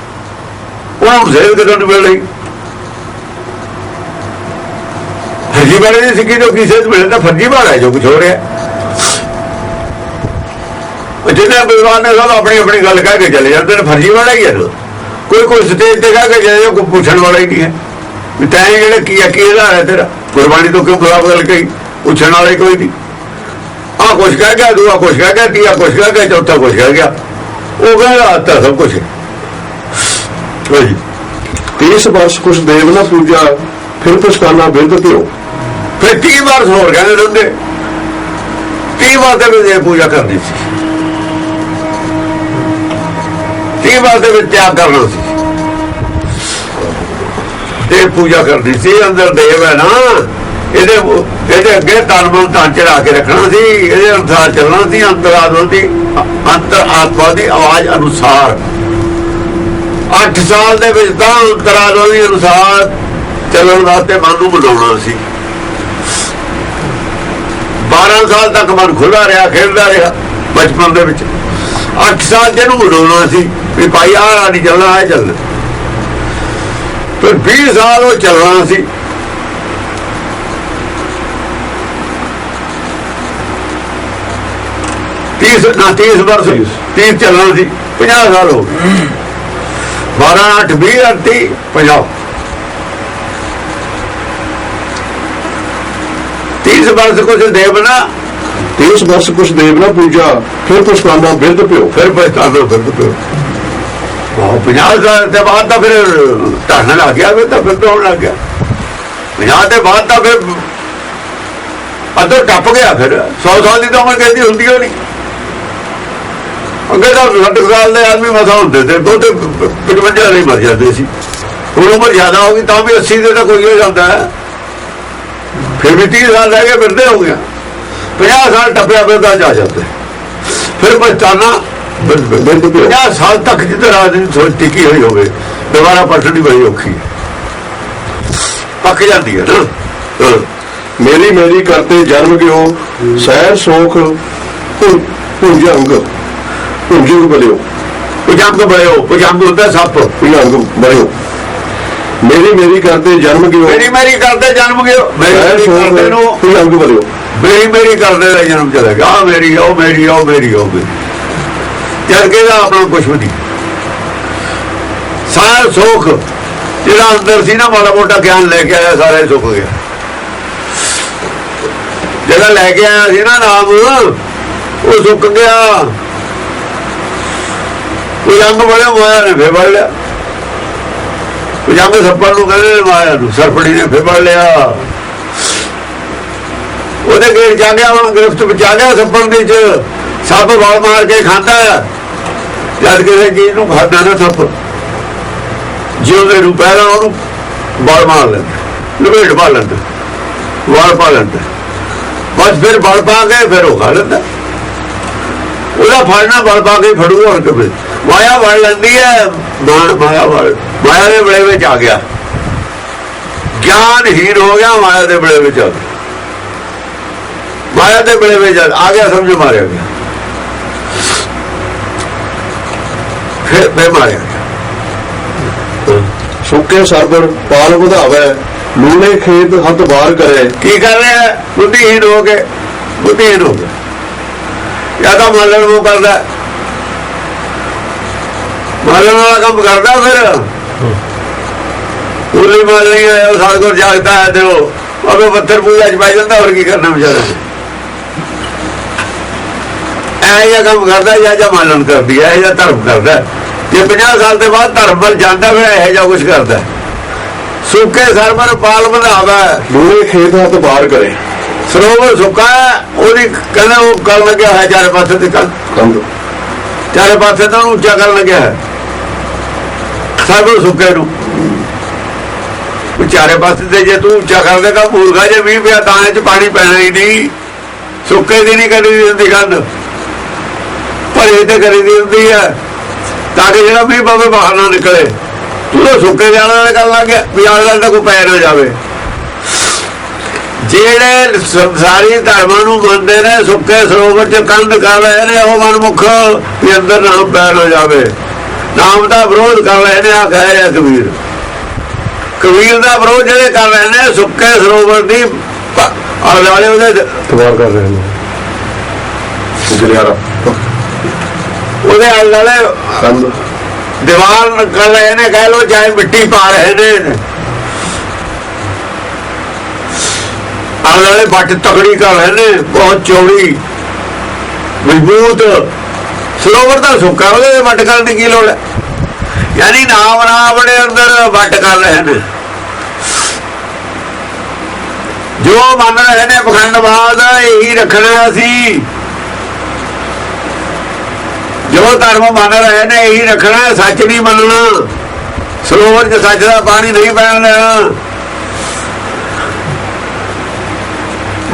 ਉਹਨਾਂ ਨੂੰ ਜ਼ੇਲ ਕਰਨ ਨੂੰ ਮਿਲ ਰਹੀ ਫਰਜੀ ਵਾਲੇ ਦੀ ਸਿੱਖੀ ਤੋਂ ਕਿਸੇ ਨੂੰ ਮਿਲਦਾ ਫਰਜੀ ਵਾਲਾ ਹੈ ਜੋ ਕੁਝ ਹੋ ਰਿਹਾ। ਉਹ ਵਿਦਵਾਨ ਨੇ ਸਭ ਆਪਣੀ ਆਪਣੀ ਗੱਲ ਕਹਿ ਕੇ ਚਲੇ ਜਾਂਦੇ ਨੇ ਫਰਜੀ ਵਾਲਾ ਹੀ ਹੈ ਕੋਈ ਕੋਈ ਸਟੇਜ ਤੇ ਕਹਿ ਕੇ ਜਾਏ ਕੋਈ ਪੁੱਛਣ ਵਾਲਾ ਹੀ ਨਹੀਂ ਹੈ। ਵੀ ਤੈਂ ਜਿਹੜਾ ਕੀ ਹੈ ਕੀ ਇਹਦਾ ਹੈ ਤੇਰਾ? ਗੁਰਬਾਣੀ ਤੋਂ ਕਿਉਂ ਖਿਲਾਫ ਗੱਲ ਕਹੀ? ਪੁੱਛਣ ਵਾਲੇ ਕੋਈ ਨਹੀਂ। ਆ ਕੁਛ ਕਹਿ ਗਿਆ, ਦੂਆ ਕੁਛ ਕਹਿ ਗਿਆ, ਤੀਆ ਕੁਛ ਕਹਿ ਗਿਆ, ਚੌਥਾ ਕੁਛ ਕਹਿ ਗਿਆ। ਉਹ ਕਹਿੰਦਾ ਤਾਂ ਸਭ ਕੁਛ ਹੈ। ਲਓ ਜੀ। ਤੀਸ ਵਰष ਕੁਛ ਦੇਵ ਨਾ ਪੂਜਾ, ਫਿਰ ਪਛਤਾਨਾ ਬਿਰਧ ਪਿਓ ਫਿਰ 30 ਵਾਰ ਹੋਰ ਕਹਿੰਦੇ ਰਹਿੰਦੇ। 30 ਵਾਰ ਦੇ ਵਿੱਚ ਇਹ ਪੂਜਾ ਕਰਨੀ ਸੀ। 30 ਵਾਰ ਦੇ ਵਿੱਚ ਤਿਆਗ ਕਰਨਾ ਸੀ। ਤੇ ਪੂਜਾ ਕਰਨੀ ਸੀ, ਅੰਦਰ ਦੇਵ ਹੈ ਨਾ। ਇਹਦੇ ਇਹਦੇ ਅੱਗੇ ਤਨ ਮਨ ਤਾਂ ਚੜਾ ਕੇ ਰੱਖਣਾ ਸੀ। ਇਹਦੇ ਅਨੁਸਾਰ ਚੱਲਣਾ ਸੀ ਅੰਦਰ ਆਤਮਾ ਦੀ ਅੰਤਰ ਆਤਮਾ ਦੀ ਆਵਾਜ਼ ਅਨੁਸਾਰ। 8 ਸਾਲ ਦੇ ਵਿੱਚ ਤਾਂ ਅੰਤਰ ਆਤਮਾ ਦੇ ਅਨੁਸਾਰ ਚੱਲਣ ਵਾਸਤੇ ਮਨ ਨੂੰ ਬਣਾਉਣਾ ਸੀ। 12 ਸਾਲ ਤੱਕ ਮਨ ਖੁੱਲਾ ਰਿਹਾ ਖੇਡਦਾ ਰਿਹਾ ਬਚਪਨ ਦੇ ਵਿੱਚ। 8 ਸਾਲ ਜਿਹਨੂੰ ਬਣਾਉਣਾ ਸੀ ਵੀ ਭਾਈ ਆਹ ਨਹੀਂ ਚੱਲਣਾ ਆ ਚੱਲਣਾ। ਫਿਰ 20 ਸਾਲ ਉਹ ਚੱਲਣਾ ਸੀ। ਤੀਸ ਨਾ 30 ਵਰਸ 30 ਚੱਲਣਾ ਸੀ 50 ਸਾਲ ਹੋ ਗਏ। 12 8 20 30 50 30 ਵਰਸ ਕੁਝ ਦੇਵ ਨਾ ਤੀਸ ਵਰष ਕੁਛ ਦੇਵ ਨਾ ਪੂਜਾ ਫਿਰ ਪਛਤਾਨਾ ਬਿਰਧ ਪਿਓ ਫਿਰ ਪਛਤਾਨਾ ਫਿਰ ਪਿਓ ਉਹ 50 ਸਾਲ ਦੇ ਬਾਅਦ ਤਾਂ ਫਿਰ ਢਾਣਾ ਲੱਗ ਗਿਆ ਫਿਰ ਤਾਂ ਫਿਰ ਤਾਂ ਹੋਣ ਲੱਗ ਗਿਆ। 50 ਦੇ ਬਾਅਦ ਤਾਂ ਫਿਰ ਅਦੋਂ ਟੱਪ ਗਿਆ ਫਿਰ। 100 ਸਾਲ ਦੀ ਤਾਂ ਉਮਰ ਕਹਿੰਦੀ ਹੁੰਦੀ ਹੋ ਨਹੀਂ। ਅੱਗੇ ਤਾਂ 60 ਸਾਲ ਦੇ ਆਦਮੀ ਮਸਾ ਹੁੰਦੇ ਤੇ ਬਹੁਤੇ 55 ਵਾਲੇ ਹੀ ਮਰ ਜਾਂਦੇ ਸੀ। ਹੁਣ ਉਮਰ ਜ਼ਿਆਦਾ ਹੋ ਗਈ ਤਾਂ ਵੀ 80 ਦੇ ਤਾਂ ਕੋਈ ਹੋ ਜਾਂਦਾ ਹੈ। ਫਿਰ ਵੀ 30 ਸਾਲ ਰਹਿ ਗਏ ਫਿਰਦੇ ਹੋ ਗਿਆ। 50 ਸਾਲ ਟੱਪਿਆ ਫਿਰ ਜਾ ਜਾਂਦੇ। ਫਿਰ ਪਛਤਾਨਾ ਪੰਜਾਹ ਸਾਲ ਤੱਕ ਜਿੱਧਰ ਆਦਮੀ ਸੋਚ ਟਿਕੀ ਹੋਈ ਹੋਵੇ, ਦੁਬਾਰਾ ਪਲਟਣੀ ਬੜੀ ਔਖੀ ਹੈ। ਪੱਕ ਜਾਂਦੀ ਹੈ ਨਾ। ਮੇਰੀ ਮੇਰੀ ਕਰਤੇ ਜਨਮ ਗਿਓ ਸਹਿ ਸੋਖ, ਭੁ- ਭੁਜੰਗ। ਭੁਜੰਗ ਬਲਿਓ। ਭੁਜੰਗ ਬੜਿਓ ਭੁਜੰਗ ਹੁੰਦਾ ਸੱਪ, ਭੁਜੰਗ ਬਲਿਓ। ਮੇਰੀ ਮੇਰੀ ਕਰਤੇ ਜਨਮ ਗਿਓ ਮੇਰੀ ਮੇਰੀ ਕਰਦੇ ਜਨਮ ਗਿਓ ਮੇਰੀ ਕਰਦੇ ਨੂੰ ਸੋਖ ਭੁਜੰਗ ਬਲਿਓ ਮੇਰੀ ਮੇਰੀ ਕਰਦੇ ਦਾ ਜਨਮ ਚਲਾ ਗਿਆ। ਆ ਮੇਰੀ ਉਹ ਮੇਰੀ ਉਹ ਮੇਰੀ ਉਹ ਮੇਰੀ। ਜਦ ਕੇ ਦਾ ਆਪਣਾ ਕੁਛ ਵੀ ਨਹੀਂ। ਸਾਰਾ ਸੁੱਖ ਜਿਹੜਾ ਅੰਦਰ ਸੀ ਨਾ ਮਾੜਾ ਮੋਟਾ ਗਿਆਨ ਲੈ ਕੇ ਆਇਆ ਸਾਰਾ ਸੁੱਕ ਗਿਆ। ਜਿਹੜਾ ਲੈ ਕੇ ਆਇਆ ਸੀ ਨਾ ਨਾਮ ਉਹ ਸੁੱਕ ਗਿਆ। ਕੋਈ ਅੰਗ ਬੜਿਆ ਮਾਇਆ ਨੇ ਫੇਰ ਫੜ ਲਿਆ। ਕੋਈ ਅੰਗ ਸੱਪਾਂ ਨੂੰ ਕਹਿੰਦੇ ਨੇ ਮਾਇਆ ਨੂੰ ਸਰਪੜੀ ਨੇ ਫੇਰ ਲਿਆ। ਉਹਦੇ ਗੇੜ ਜਾ ਗਿਆ ਹੁਣ ਗ੍ਰਿਫਤ ਬਚਾ ਆ ਗਿਆ ਸੱਪਣ ਦੇ ਚ। ਸੱਪ ਵਾਲ ਮਾਰ ਕੇ ਖਾਂਦਾ ਜਦ ਕਿਸੇ ਚੀਜ਼ ਨੂੰ ਖਾਂਦਾ ਨਾ ਸੱਪ, ਜੇ ਉਹਦੇ ਨੂੰ ਪਹਿਲਾਂ ਉਹਨੂੰ ਵਾਲ ਮਾਰ ਲੈਂਦਾ, ਲਪੇਟ ਪਾ ਲੈਂਦਾ, ਵਲ ਪਾ ਲੈਂਦਾ। ਬਸ ਫਿਰ ਵਲ ਪਾ ਕੇ ਫਿਰ ਉਹ ਖਾ ਲੈਂਦਾ। ਉਹਦਾ ਫੜਨਾ ਵਲ ਪਾ ਕੇ ਫੜੂ ਹੋਰ ਕਿਵੇਂ? ਮਾਇਆ ਵੜ ਲੈਂਦੀ ਹੈ ਮਾਇਆ ਵੜ ਮਾਇਆ ਦੇ ਬੜੇ ਵਿੱਚ ਆ ਗਿਆ। ਗਿਆਨਹੀਨ ਹੋ ਗਿਆ ਮਾਇਆ ਦੇ ਬੜੇ ਵਿੱਚ। ਆ ਗਿਆ ਮਾਇਆ ਦੇ ਬੜੇ ਵਿੱਚ ਆ ਗਿਆ ਸਮਝ ਮਾਰਿਆ ਗਿਆ। ਫਿਰ ਫਿਰ ਮਾਰਿਆ ਸੁੱਕੇ ਸਰਬਰ ਪਾਲ ਵਧਾਵੇ ਲੂਲੇ ਖੇਤ ਹੱਥ ਬਾਹਰ ਕਰੇ। ਕੀ ਕਰ ਰਿਹਾ ਹੈ? ਬੁੱਧੀਹੀਨ ਹੋ ਕੇ ਬੁੱਧੀਹੀਨ ਹੋ ਗਿਆ। ਜਾਂ ਤਾਂ ਮੰਨਣ ਨੂੰ ਕਰਦਾ। ਮੰਨਣ ਵਾਲਾ ਕੰਮ ਕਰਦਾ ਫਿਰ। ਉਲੀ ਮੰਨ ਰਹੀ ਹੈ ਉਹ ਸਾਧਗੁਰ ਜਾਗਦਾ ਹੈ ਤੇ ਉਹ ਅਬੇ ਪੱਥਰ ਪੂਜਾ ਚ ਪੈ ਜਾਂਦਾ ਹੋਰ ਕੀ ਕਰਨਾ ਵਿਚਾਰਾ ਐ ਇਹ ਕੰਮ ਕਰਦਾ ਜਾਂ ਜਾਂ ਮੰਨਣ ਕਰਦੀ ਹੈ ਜਾਂ ਧਰਮ ਕਰਦਾ। ਜੇ 50 ਸਾਲ ਦੇ ਬਾਅਦ ਧਰਮ ਵੱਲ ਜਾਂਦਾ ਫਿਰ ਇਹ ਜਾਂ ਕੁਝ ਕਰਦਾ। ਸੁੱਕੇ ਸਰਬਰ ਪਾਲ ਵਧਾਵਾ ਲੂਲੇ ਖੇਤ ਹੱਥ ਬਾਹਰ ਕਰੇ। ਸਰੋਵਰ ਸੁੱਕਾ ਉਹਦੀ ਕਹਿੰਦਾ ਉਹ ਕਰਨ ਲੱਗਿਆ ਹੈ ਚਾਰੇ ਪਾਸੇ ਤੇ ਕੰਧ ਚਾਰੇ ਪਾਸੇ ਤਾਂ ਉੱਚਾ ਕਰਨ ਲੱਗਿਆ ਹੈ। ਸਰਬਰ ਸੁੱਕੇ ਨੂੰ। ਚਾਰੇ ਪਾਸੇ ਤੇ ਜੇ ਤੂੰ ਉੱਚਾ ਕਰ ਦੇਗਾ ਮੂਰਗਾ ਜੇ ਵੀ ਪਿਆ ਤਾਂ ਇਹ ਚ ਪਾਣੀ ਪੈਣਾ ਹੀ ਨਹੀਂ। ਸੁੱਕੇ ਦੀ ਨਹੀਂ ਕਰੀ ਦੀ ਹੁੰਦੀ ਕੰਧ ਭਰੇ ਤੇ ਕਰੀ ਦੀ ਹੁੰਦੀ ਹੈ ਤਾਂ ਕਿ ਜਿਹੜਾ ਵੀ ਪਵੇ ਬਾਹਰ ਨਾ ਨਿਕਲੇ। ਤੂੰ ਤਾਂ ਸੁੱਕੇ ਜਾਣ ਵਾਲੇ ਕਰਨ ਲੱਗ ਗਿਆ, ਵੀ ਆਲੇ ਦੁਆਲੇ ਕੋਈ ਪੈ ਨਾ ਜਾਵੇ। ਜਿਹੜੇ ਸੰਸਾਰੀ ਧਰਮਾਂ ਨੂੰ ਮੰਨਦੇ ਨੇ, ਸੁੱਕੇ ਸਰੋਵਰ ਚ ਕੰਧ ਕਰ ਰਹੇ ਨੇ, ਉਹ ਮਨਮੁਖ, ਵੀ ਅੰਦਰ ਨਾਮ ਪੈ ਨਾ ਜਾਵੇ। ਨਾਮ ਦਾ ਵਿਰੋਧ ਕਰ ਰਹੇ ਨੇ ਆ ਕਹਿ ਰਿਹਾ ਕਬੀਰ ਕਬੀਰ ਦਾ ਵਿਰੋਧ ਜਿਹੜੇ ਕਰ ਰਹੇ ਨੇ ਸੁੱਕੇ ਸਰੋਵਰ ਦੀ ਆਲੇ ਵਾਲੇ ਉਹਦੇ ਤਵਾਰ ਕਰ ਰਹੇ ਨੇ। ਉਹਦੇ ਕੰਧ ਦੀਵਾਰ ਕਰ ਰਹੇ ਨੇ ਕਹਿ ਲੋ ਚਾਹੇ ਮਿੱਟੀ ਪਾ ਰਹੇ ਨੇ। ਵਾਲੇ ਬੱਟ ਤਕੜੀ ਕਰ ਰਹੇ ਨੇ ਬਹੁਤ ਚੌੜੀ ਮਜ਼ਬੂਤ। ਸਰੋਵਰ ਦਾ ਸੁੱਕਾ ਉਹਦੇ ਵੱਟ ਕਰਨ ਦੀ ਕੀ ਲੋੜ ਹੈ? ਯਾਨੀ ਨਾਮ ਨਾਮ ਦੇ ਅੰਦਰ ਵੱਟ ਕਰ ਰਹੇ ਨੇ। ਜੋ ਮੰਨ ਰਹੇ ਨੇ ਪਖੰਡਵਾਦ, ਇਹੀ ਰੱਖਣਾ ਸੀ। ਜੋ ਧਰਮ ਮੰਨ ਰਹੇ ਨੇ, ਇਹੀ ਰੱਖਣਾ, ਸੱਚ ਨਹੀਂ ਮੰਨਣਾ। ਸਰੋਵਰ 'ਚ ਸੱਚ ਦਾ ਪਾਣੀ ਨਹੀਂ ਪੈਣ ਦੇਣਾ।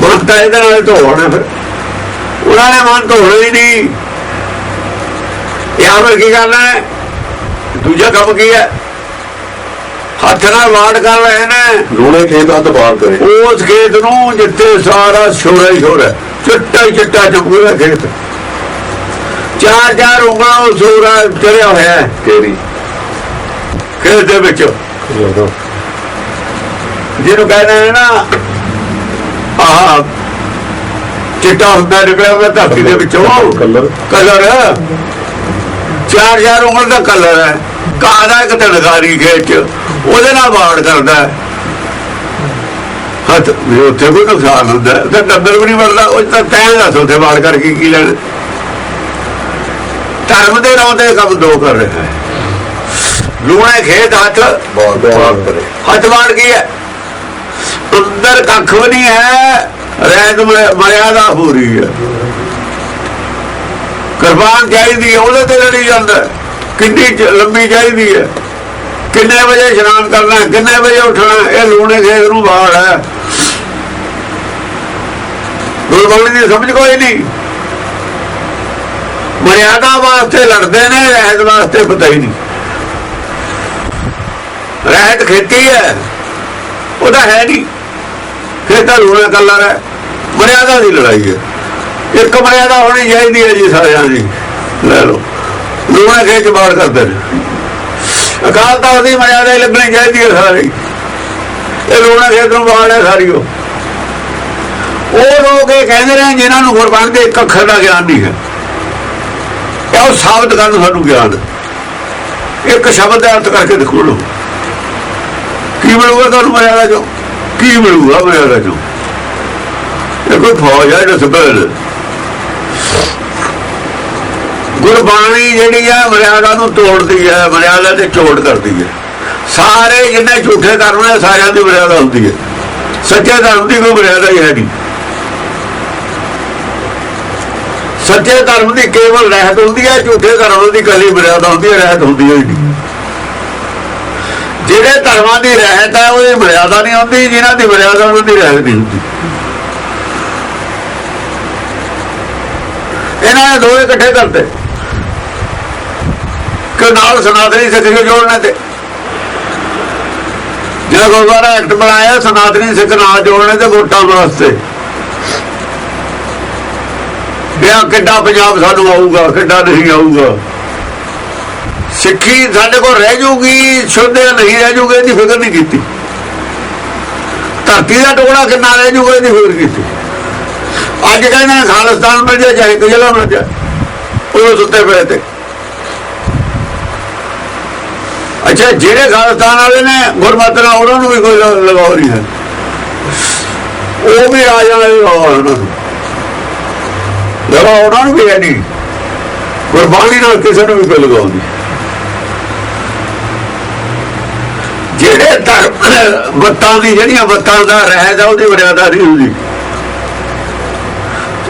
ਮਨ ਤਾਂ ਇਹਦੇ ਨਾਲ ਧੋਣਾ ਫਿਰ। ਉਹਨਾਂ ਨੇ ਮਨ ਧੋਣਾ ਹੀ ਨਹੀਂ। ਇਹ ਆਵਰ ਕੀ ਕਰਨਾ ਹੈ? ਦੂਜਾ ਕੰਮ ਕੀ ਹੈ? ਹੱਥ ਨਾਲ ਵਾੜ ਕਰ ਰਹੇ ਨੇ। ਲੂਲੇ ਖੇਤ ਹੱਥ ਬਾਹਰ ਕਰੇ। ਉਸ ਖੇਤ ਨੂੰ ਜਿੱਥੇ ਸਾਰਾ ਸ਼ੋਰਾ ਹੀ ਹੈ। ਚਿੱਟਾ ਚਿੱਟਾ ਚਮਕਦਾ ਖੇਤ। ਚਾਰ ਚਾਰ ਉਂਗਲਾਂ ਉਹ ਸੂਰਾ ਚੜਿਆ ਹੋਇਆ ਹੈ। ਤੇਰੀ ਖੇਤ ਦੇ ਵਿੱਚ। ਜਿਹਨੂੰ ਕਹਿੰਦੇ ਨੇ ਨਾ ਆਹ ਚਿੱਟਾ ਹੁੰਦਾ ਨਿਕਲਿਆ ਹੋਇਆ ਧਰਤੀ ਦੇ ਵਿੱਚੋਂ। ਕਲਰ। ਕਲਰ। ਚਾਰ ਚਾਰ ਉਂਗਲ ਦਾ ਕਲਰ ਹੈ। ਕਾਦਾ ਇੱਕ ਤੜਕਾਰੀ ਖੇਤ ਚ ਉਹਦੇ ਨਾਲ ਵਾੜ ਕਰਦਾ ਹੱਥ ਵੀ ਉੱਥੇ ਕੋਈ ਨੁਕਸਾਨ ਹੁੰਦਾ ਤੇ ਡੰਗਰ ਵੀ ਨਹੀਂ ਵੜਦਾ। ਉਹ ਤਾਂ ਤੈਂ ਦੱਸ ਉੱਥੇ ਵਾੜ ਕਰਕੇ ਕੀ ਲੈਣ। ਧਰਮ ਦੇ ਨਾਂ ਤੇ ਕੰਮ ਦੋ ਕਰ ਰਿਹਾ ਹੈ। ਲੂਣੇ ਖੇਤ ਹੱਥ ਹੱਥ ਵਾੜ ਗਈ ਹੈ। ਅੰਦਰ ਕੱਖ ਵੀ ਨਹੀਂ ਹੈ। ਰਹਿਤ ਮਰਿਆਦਾ ਹੋ ਰਹੀ ਹੈ। ਕੁਰਬਾਨ ਚਾਹੀਦੀ ਉਹਦੇ ਤੇ ਲੜੀ ਜਾਂਦਾ। ਕਿੰਨੀ ਚ- ਲੰਮੀ ਚਾਹੀਦੀ ਹੈ। ਕਿੰਨੇ ਵਜੇ ਇਸ਼ਨਾਨ ਕਰਨਾ ਕਿੰਨੇ ਵਜੇ ਉੱਠਣਾ ਇਹ ਲੂਣੇ ਖੇਤ ਨੂੰ ਬਾੜ ਹੈ। ਗੁਰਬਾਣੀ ਦੀ ਸਮਝ ਕੋਈ ਨਹੀਂ। ਮਰਿਆਦਾ ਵਾਸਤੇ ਲੜਦੇ ਨੇ, ਰਹਿਤ ਵਾਸਤੇ ਪਤਾ ਹੀ ਨਹੀਂ। ਰਹਿਤ ਖੇਤੀ ਹੈ ਉਹਦਾ ਹੈ ਨਹੀਂ। ਖੇਤਾਂ ਲੂਣਾ ਕਲਰ ਹੈ ਮਰਿਆਦਾ ਦੀ ਲੜਾਈ ਹੈ। ਇੱਕ ਮਰਿਆਦਾ ਹੋਣੀ ਚਾਹੀਦੀ ਹੈ ਜੀ ਸਾਰਿਆਂ ਦੀ, ਲੈ ਲਓ। ਲੂਣਾ ਖੇਤ ਬਾੜ ਕਰਦੇ ਨੇ। ਅਕਾਲ ਤਖਤ ਦੀ ਮਰਿਆਦਾ ਹੀ ਲੱਗਣੀ ਚਾਹੀਦੀ ਹੈ ਸਾਰੀ। ਇਹ ਲੂਣਾ ਖੇਤ ਨੂੰ ਬਾੜ ਹੈ ਸਾਰੀ ਉਹ। ਉਹ ਲੋਕ ਇਹ ਕਹਿੰਦੇ ਨੇ ਜਿਨ੍ਹਾਂ ਨੂੰ ਗੁਰਬਾਣੀ ਦੇ ਇੱਕ ਅੱਖਰ ਦਾ ਗਿਆਨ ਨਹੀਂ ਹੈ। ਇਹ ਉਹ ਸਾਬਤ ਕਰਨ ਸਾਨੂੰ ਗਿਆਨ ਇੱਕ ਸ਼ਬਦ ਦਾ ਅਰਥ ਕਰਕੇ ਦੇਖੋ ਲੋ ਕੀ ਮਿਲੂਗਾ ਤੁਹਾਨੂੰ ਮਰਿਆਦਾ ਚੋਂ? ਕੀ ਮਿਲੂਗਾ ਮਰਿਆਦਾ ਚੋਂ? ਇਹ ਕੋਈ ਫੌਜ ਹੈ ਜਿਹੜਾ ਸਬਲ ਗੁਰਬਾਣੀ ਜਿਹੜੀ ਹੈ ਮਰਿਆਦਾ ਨੂੰ ਤੋੜਦੀ ਹੈ ਮਰਿਆਦਾ ਤੇ ਚੋੜ ਕਰਦੀ ਹੈ ਸਾਰੇ ਜਿੰਨੇ ਝੂਠੇ ਧਰਮ ਨੇ, ਸਾਰਿਆਂ ਦੀ ਮਰਿਆਦਾ ਹੁੰਦੀ ਹੈ ਸੱਚੇ ਧਰਮ ਦੀ ਕੋਈ ਮਰਿਆਦਾ ਹੀ ਹੈ ਨਹੀਂ। ਸੱਚੇ ਧਰਮ ਦੀ ਕੇਵਲ ਰਹਿਤ ਹੁੰਦੀ ਹੈ ਝੂਠੇ ਧਰਮ ਦੀ ਕਲੀ ਮਰਿਆਦਾ ਹੁੰਦੀ ਹੈ ਰਹਿਤ ਹੁੰਦੀ ਹੋਈ ਨਹੀਂ। ਜਿਹੜੇ ਧਰਮਾਂ ਦੀ ਰਹਿਤ ਹੈ ਉਹਦੀ ਮਰਿਆਦਾ ਨਹੀਂ ਹੁੰਦੀ, ਜਿਨ੍ਹਾਂ ਦੀ ਮਰਿਆਦਾ ਉਹਨਾਂ ਦੀ ਰਹਿਤ ਨਹੀਂ ਹੁੰਦੀ। ਇਹਨਾਂ ਨੇ ਦੋਵੇਂ ਇਕੱਠੇ ਕਰਤੇ। ਕਿ ਨਾਲ ਸਨਾਤਨੀ ਸਿੱਖ ਨੂੰ ਜੋੜਨੇ ਤੇ। ਜਿਹੜਾ ਗੁਰਦੁਆਰਾ ਐਕਟ ਬਣਾਇਆ, ਸਨਾਤਨੀ ਸਿੱਖ ਨਾਲ ਜੋੜਨੇ ਤੇ ਵੋਟਾਂ ਵਾਸਤੇ। ਵਿਆਹ ਕਿੱਡਾ ਪੰਜਾਬ ਸਾਨੂੰ ਆਊਗਾ, ਕਿੱਡਾ ਨਹੀਂ ਆਊਗਾ। ਸਿੱਖੀ ਸਾਡੇ ਕੋਲ ਰਹਿ ਜੂਗੀ, ਸ਼ੁੱਧ ਨਹੀਂ ਰਹਿ ਜੂਗੀ, ਇਹਦੀ ਫਿਕਰ ਨਹੀਂ ਕੀਤੀ। ਧਰਤੀ ਦਾ ਟੁਕੜਾ ਕਿੰਨਾ ਰਹਿ ਜੂਗਾ, ਇਹਦੀ ਫਿਕਰ ਕੀਤੀ। ਅੱਜ ਕਹਿੰਦੇ ਨੇ ਖਾਲਿਸਤਾਨ ਮਿਲ ਜਾ ਚਾਹੇ ਕਜਲਾ ਮਿਲ ਜਾ ਉਹ ਸੁੱਤੇ ਪਏ ਤੇ। ਅੱਛਾ, ਜਿਹੜੇ ਖਾਲਿਸਤਾਨ ਵਾਲੇ ਨੇ, ਗੁਰਮਤਿ ਨਾਲ ਉਹਨਾਂ ਨੂੰ ਵੀ ਕੋਈ ਲ- ਲਗਾਓ ਨਹੀਂ ਹੈ। ਉਹ ਵੀ ਆ ਜਾਣਾ ਲਗਾਓ ਉਹਨਾਂ ਨੂੰ। ਲਗਾਓ, ਉਹਨਾਂ ਨੂੰ ਵੀ ਹੈ ਨਹੀਂ। ਗੁਰਬਾਣੀ ਨਾਲ ਕਿਸੇ ਨੂੰ ਵੀ ਕੋਈ ਲਗਾਓ ਨਹੀਂ। ਜਿਹੜੇ ਧਰਮ ਬੱਤਾਂ ਦੀ, ਜਿਹੜੀਆਂ ਬੱਤਾਂ ਦਾ ਰਹਿਤ ਹੈ ਉਹਦੀ ਮਰਿਆਦਾ ਨਹੀਂ ਹੁੰਦੀ।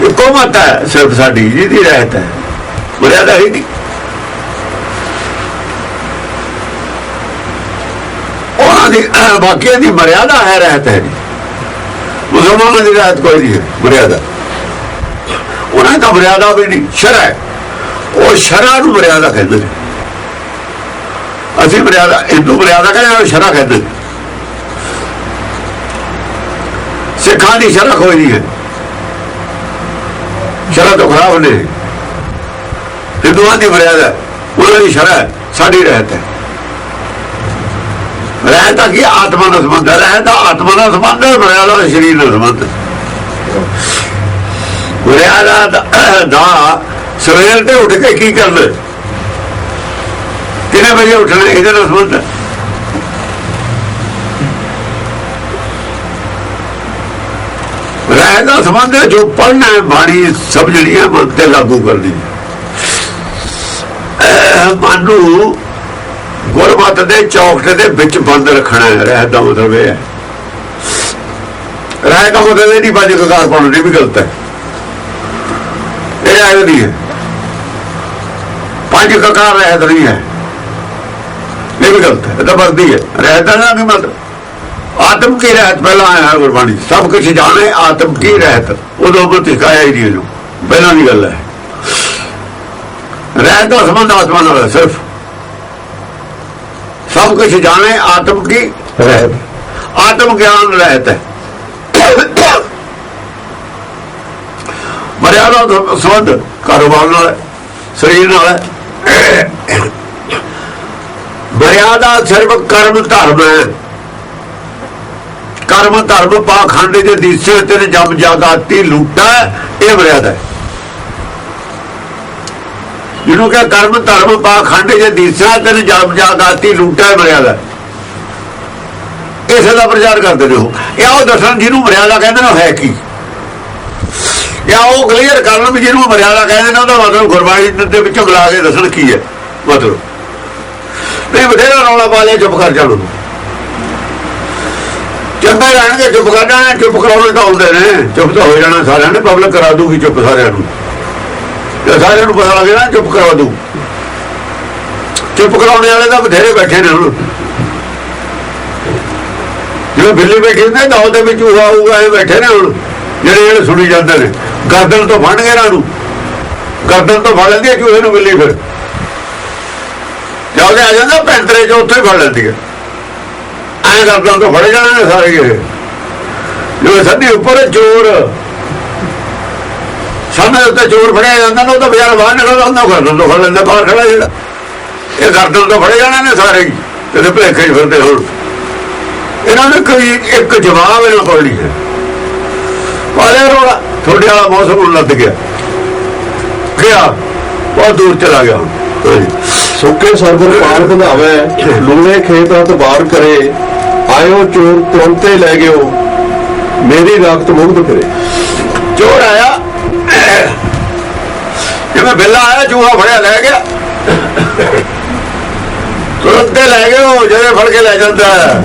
ਇੱਕੋ ਮਤ ਹੈ, ਸਿਰਫ ਸਾਡੀ, ਜਿਹਦੀ ਰਹਿਤ ਹੈ। ਮਰਿਆਦਾ ਹੀ ਨਹੀਂ। ਉਹਨਾਂ ਦੀ ਬਾਕੀਆਂ ਦੀ ਮਰਿਆਦਾ ਹੈ, ਰਹਿਤ ਹੈ ਨਹੀਂ ਮੁਸਲਮਾਨਾਂ ਦੀ ਰਹਿਤ ਕੋਈ ਨਹੀਂ ਮਰਿਆਦਾ। ਉਹਨਾਂ ਦੀ ਮਰਿਆਦਾ ਵੀ ਨਹੀਂ ਸ਼ਰਅ ਹੈ। ਉਹ ਸ਼ਰਅ ਨੂੰ ਮਰਿਆਦਾ ਕਹਿੰਦੇ ਨੇ। ਅਸੀਂ ਮਰਿਆਦਾ, ਹਿੰਦੂ ਮਰਿਆਦਾ ਕਹਿੰਦੇ ਨੇ ਸ਼ਰਅ ਕਹਿੰਦੇ ਸਿੱਖਾਂ ਦੀ ਸ਼ਰਅ ਕੋਈ ਨਹੀਂ ਹੈ। ਸ਼ਰਅ ਤੋਂ ਖਰਾਬ ਨੇ। ਹਿੰਦੂਆਂ ਦੀ ਮਰਿਆਦਾ, ਉਹਨਾਂ ਦੀ ਸ਼ਰਅ ਸਾਡੀ ਰਹਿਤ ਹੈ। ਰਹਿ ਤਾਂ ਕੀ ਆਤਮਾ ਦਾ ਸੰਬੰਧ ਹੈ? ਰਹਿਤ ਦਾ ਆਤਮਾ ਨਾਲ ਸੰਬੰਧ ਹੈ ਮਰਿਆਦਾ ਦਾ ਸਰੀਰ ਨਾਲ ਸੰਬੰਧ ਹੈ। ਦਾ- ਦਾ ਸਵੇਰ ਤੇ ਉੱਠ ਕੇ ਕੀ ਕਰਨਾ? ਕਿੰਨੇ ਵਜੇ ਉੱਠਣਾ ਇਹਦੇ ਨਾਲ ਸੰਬੰਧ ਹੈ? ਰਹਿਤ ਦਾ ਸੰਬੰਧ ਹੈ, ਜੋ ਪੜ੍ਹਨਾ ਹੈ, ਬਾਣੀ ਸਮਝਣੀ ਹੈ, ਮਨ ਤੇ ਲਾਗੂ ਕਰਨੀ ਹੈ। ਮਨ ਨੂੰ ਗੁਰਮਤ ਦੇ ਚੌਕਟੇ ਦੇ ਵਿੱਚ ਬੰਦ ਰੱਖਣਾ ਹੈ। ਰਹਿਤ ਦਾ ਮਤਲਬ ਇਹ ਹੈ। ਰਹਿਤ ਦਾ ਮਤਲਬ ਇਹ ਨਹੀਂ ਪੰਜ ਕਕਾਰ ਪਾਉਣੀ ਵੀ ਗਲਤ ਹੈ। ਇਹ ਆਇਓ ਨਹੀਂ ਹੈ। ਪੰਜ ਕਕਾਰ ਰਹਿਤ ਨਹੀਂ ਹੈ। ਇਹ ਵੀ ਗਲਤ ਹੈ। ਇਹ ਤਾਂ ਵਰਦੀ ਹੈ। ਰਹਿਤ ਦਾ ਨਾ ਕੀ ਮਤਲਬ? ਆਤਮ ਕੀ ਰਹਿਤ? ਪਹਿਲਾਂ ਆਇਆ ਹੈ ਗੁਰਬਾਣੀ। ਸਭ ਕੁਝ ਜਾਣੇ ਆਤਮ ਕੀ ਰਹਿਤ? ਉਦੋਂ ਉਹ ਦਿਖਾਇਆ ਹੀ ਨਹੀਂ ਇਹਨੂੰ। ਪਹਿਲਾਂ ਦੀ ਗੱਲ ਹੈ। ਰਹਿਤ ਦਾ ਸੰਬੰਧ ਆਤਮਾ ਨਾਲ ਸਿਰਫ। ਸਭ ਕੁਝ ਜਾਣੇ, ਆਤਮ ਕੀ? ਰਹਿਤ। ਆਤਮ ਗਿਆਨ, ਰਹਿਤ ਹੈ। ਮਰਿਆਦਾ ਦਾ ਸੰਬੰਧ ਕਾਰੋਬਾਰ ਨਾਲ ਸਰੀਰ ਨਾਲ ਹੈ। ਮਰਿਆਦਾ ਸਿਰਫ ਕਰਮ, ਧਰਮ ਹੈ। ਕਰਮ, ਧਰਮ ਪਾਖੰਡ ਦੇ ਦਿਸੇ ਤੇ ਜਮ ਜਾਗਾਤੀ ਲੂਟਾ, ਇਹ ਮਰਿਆਦਾ ਹੈ। ਜਿਹਨੂੰ ਕਿ ਕਰਮ, ਧਰਮ ਪਾਖੰਡ ਦੇ ਦਿਸਾ ਤੇ ਜਮ ਜਾਗਾਤੀ ਲੂਟਾ ਮਰਿਆਦਾ। ਇਸੇ ਦਾ ਪ੍ਰਚਾਰ ਕਰਦੇ ਨੇ ਇਹ ਉਹ ਦੱਸਣ ਜਿਹਨੂੰ ਮਰਿਆਦਾ ਕਹਿੰਦੇ ਨੇ ਹੈ ਕੀ? ਜਾਂ ਉਹ ਕਲੀਅਰ ਕਰਨ ਵੀ ਜਿਹਨੂੰ ਮਰਿਆਦਾ ਕਹਿੰਦੇ ਨੇ, ਉਹਦਾ ਮਤਲਬ ਗੁਰਬਾਣੀ ਦੇ ਵਿੱਚੋਂ ਬੁਲਾ ਕੇ ਦੱਸਣ ਕੀ ਹੈ। ਮਤਲਬ ਨਹੀਂ, ਬਥੇਰਾ ਰੌਲਾ ਪਾ ਲਿਆ, ਚੁੱਪ ਕਰ ਜਾਣੋ ਚੰਗਾ ਰਹਿਣਗੇ, ਚੁੱਪ ਕਰ ਜਾਣਾ ਚੁੱਪ ਕਰਾਉਣੇ ਤਾਂ ਹੁੰਦੇ ਨੇ। ਚੁੱਪ ਤਾਂ ਹੋ ਜਾਣਾ ਸਾਰਿਆਂ ਨੇ ਪਬਲਿਕ ਕਰਾ ਦੂਗੀ ਚੁੱਪ ਸਾਰਿਆਂ ਨੂੰ। ਜੇ ਸਾਰਿਆਂ ਨੂੰ ਪਤਾ ਲੱਗ ਜਾਣਾ, ਚੁੱਪ ਕਰਾ ਦੂ ਚੁੱਪ ਕਰਾਉਣੇ ਵਾਲੇ ਤਾਂ ਬਥੇਰੇ ਬੈਠੇ ਨੇ ਹੁਣ। ਜਿਵੇਂ ਬਿੱਲੀ ਬੈਠੀ ਨੇ ਦੌਲ ਦੇ ਵਿੱਚ ਉਹ ਆਊਗਾ ਇਹ ਬੈਠੇ ਨੇ ਹੁਣ। ਜਿਹੜੇ ਜਿਹੜੇ ਸੁਣੀ ਜਾਂਦੇ ਨੇ। ਗਰਦਨ ਤੋਂ ਫੜਨਗੇ ਇਹਨਾਂ ਨੂੰ। ਗਰਦਨ ਤੋਂ ਫੜ ਲੈਂਦੀ ਹੈ ਚੂਹੇ ਨੂੰ ਬਿੱਲੀ ਫਿਰ। ਜਦੋਂ ਆ ਜਾਂਦਾ, ਪੈਂਤਰੇ ਚ ਉੱਥੇ ਹੀ ਫੜ ਲੈਂਦੀ ਹੈ। ਐਂ ਗਰਦਨ ਤੋਂ ਫੜ ਜਾਣਾ ਨੇ ਸਾਰੇ ਇਹ ਜੋ ਸੱਦੀ ਉੱਪਰ ਚੋਰ ਸਾਹਮਣੇ ਉੱਤੇ ਚੋਰ ਫੜਿਆ ਜਾਂਦਾ ਨਾ ਉਹ ਤਾਂ ਬਾਜ਼ਾਰ ਬਾਹਰ ਨਿਕਲਦਾ ਹੁੰਦਾ ਗਰਦਨ ਤੋਂ ਫੜ ਲੈਂਦਾ ਬਾਹਰ ਖੜਾ ਜਿਹੜਾ। ਇਹ ਗਰਦਨ ਤੋਂ ਫੜੇ ਜਾਣੇ ਨੇ ਸਾਰੇ ਤੇ ਭੇਖੇ ਹੀ ਫਿਰਦੇ ਹੁਣ ਇਹਨਾਂ ਨੇ ਕੋਈ ਇੱਕ ਜਵਾਬ ਇਹਨਾਂ ਕੋਲ ਨਹੀਂ ਹੈ। ਪਾਲੇ ਰੋਲਾ ਤੁਹਾਡੇ ਵਾਲਾ ਮੌਸਮ ਹੁਣ ਲੱਗ ਗਿਆ। ਗਿਆ ਬਹੁਤ ਦੂਰ ਚਲਾ ਗਿਆ। ਸੁੱਕੇ ਸਰਬਰ ਪਾਰ ਵਧਾਵੇ ਲੂਣੇ ਖੇਤ ਹੱਥ ਬਾਰ ਕਰੇ ਆਇਓ ਚੋਰ ਤੁਰੰਤੇ ਲੈ ਗਿਓ ਮੇਰੀ ਰਾਖਤ ਮੁਗਧ ਕਰੇ। ਚੋਰ ਆਇਆ ਜਿਵੇਂ ਬਿੱਲਾ ਆਇਆ, ਚੂਹਾ ਫੜਿਆ, ਲੈ ਗਿਆ। ਤੁਰੰਤ ਹੀ ਲੈ ਗਏ ਉਹ, ਜਿਹੜੇ ਫੜ ਕੇ ਲੈ ਜਾਂਦਾ।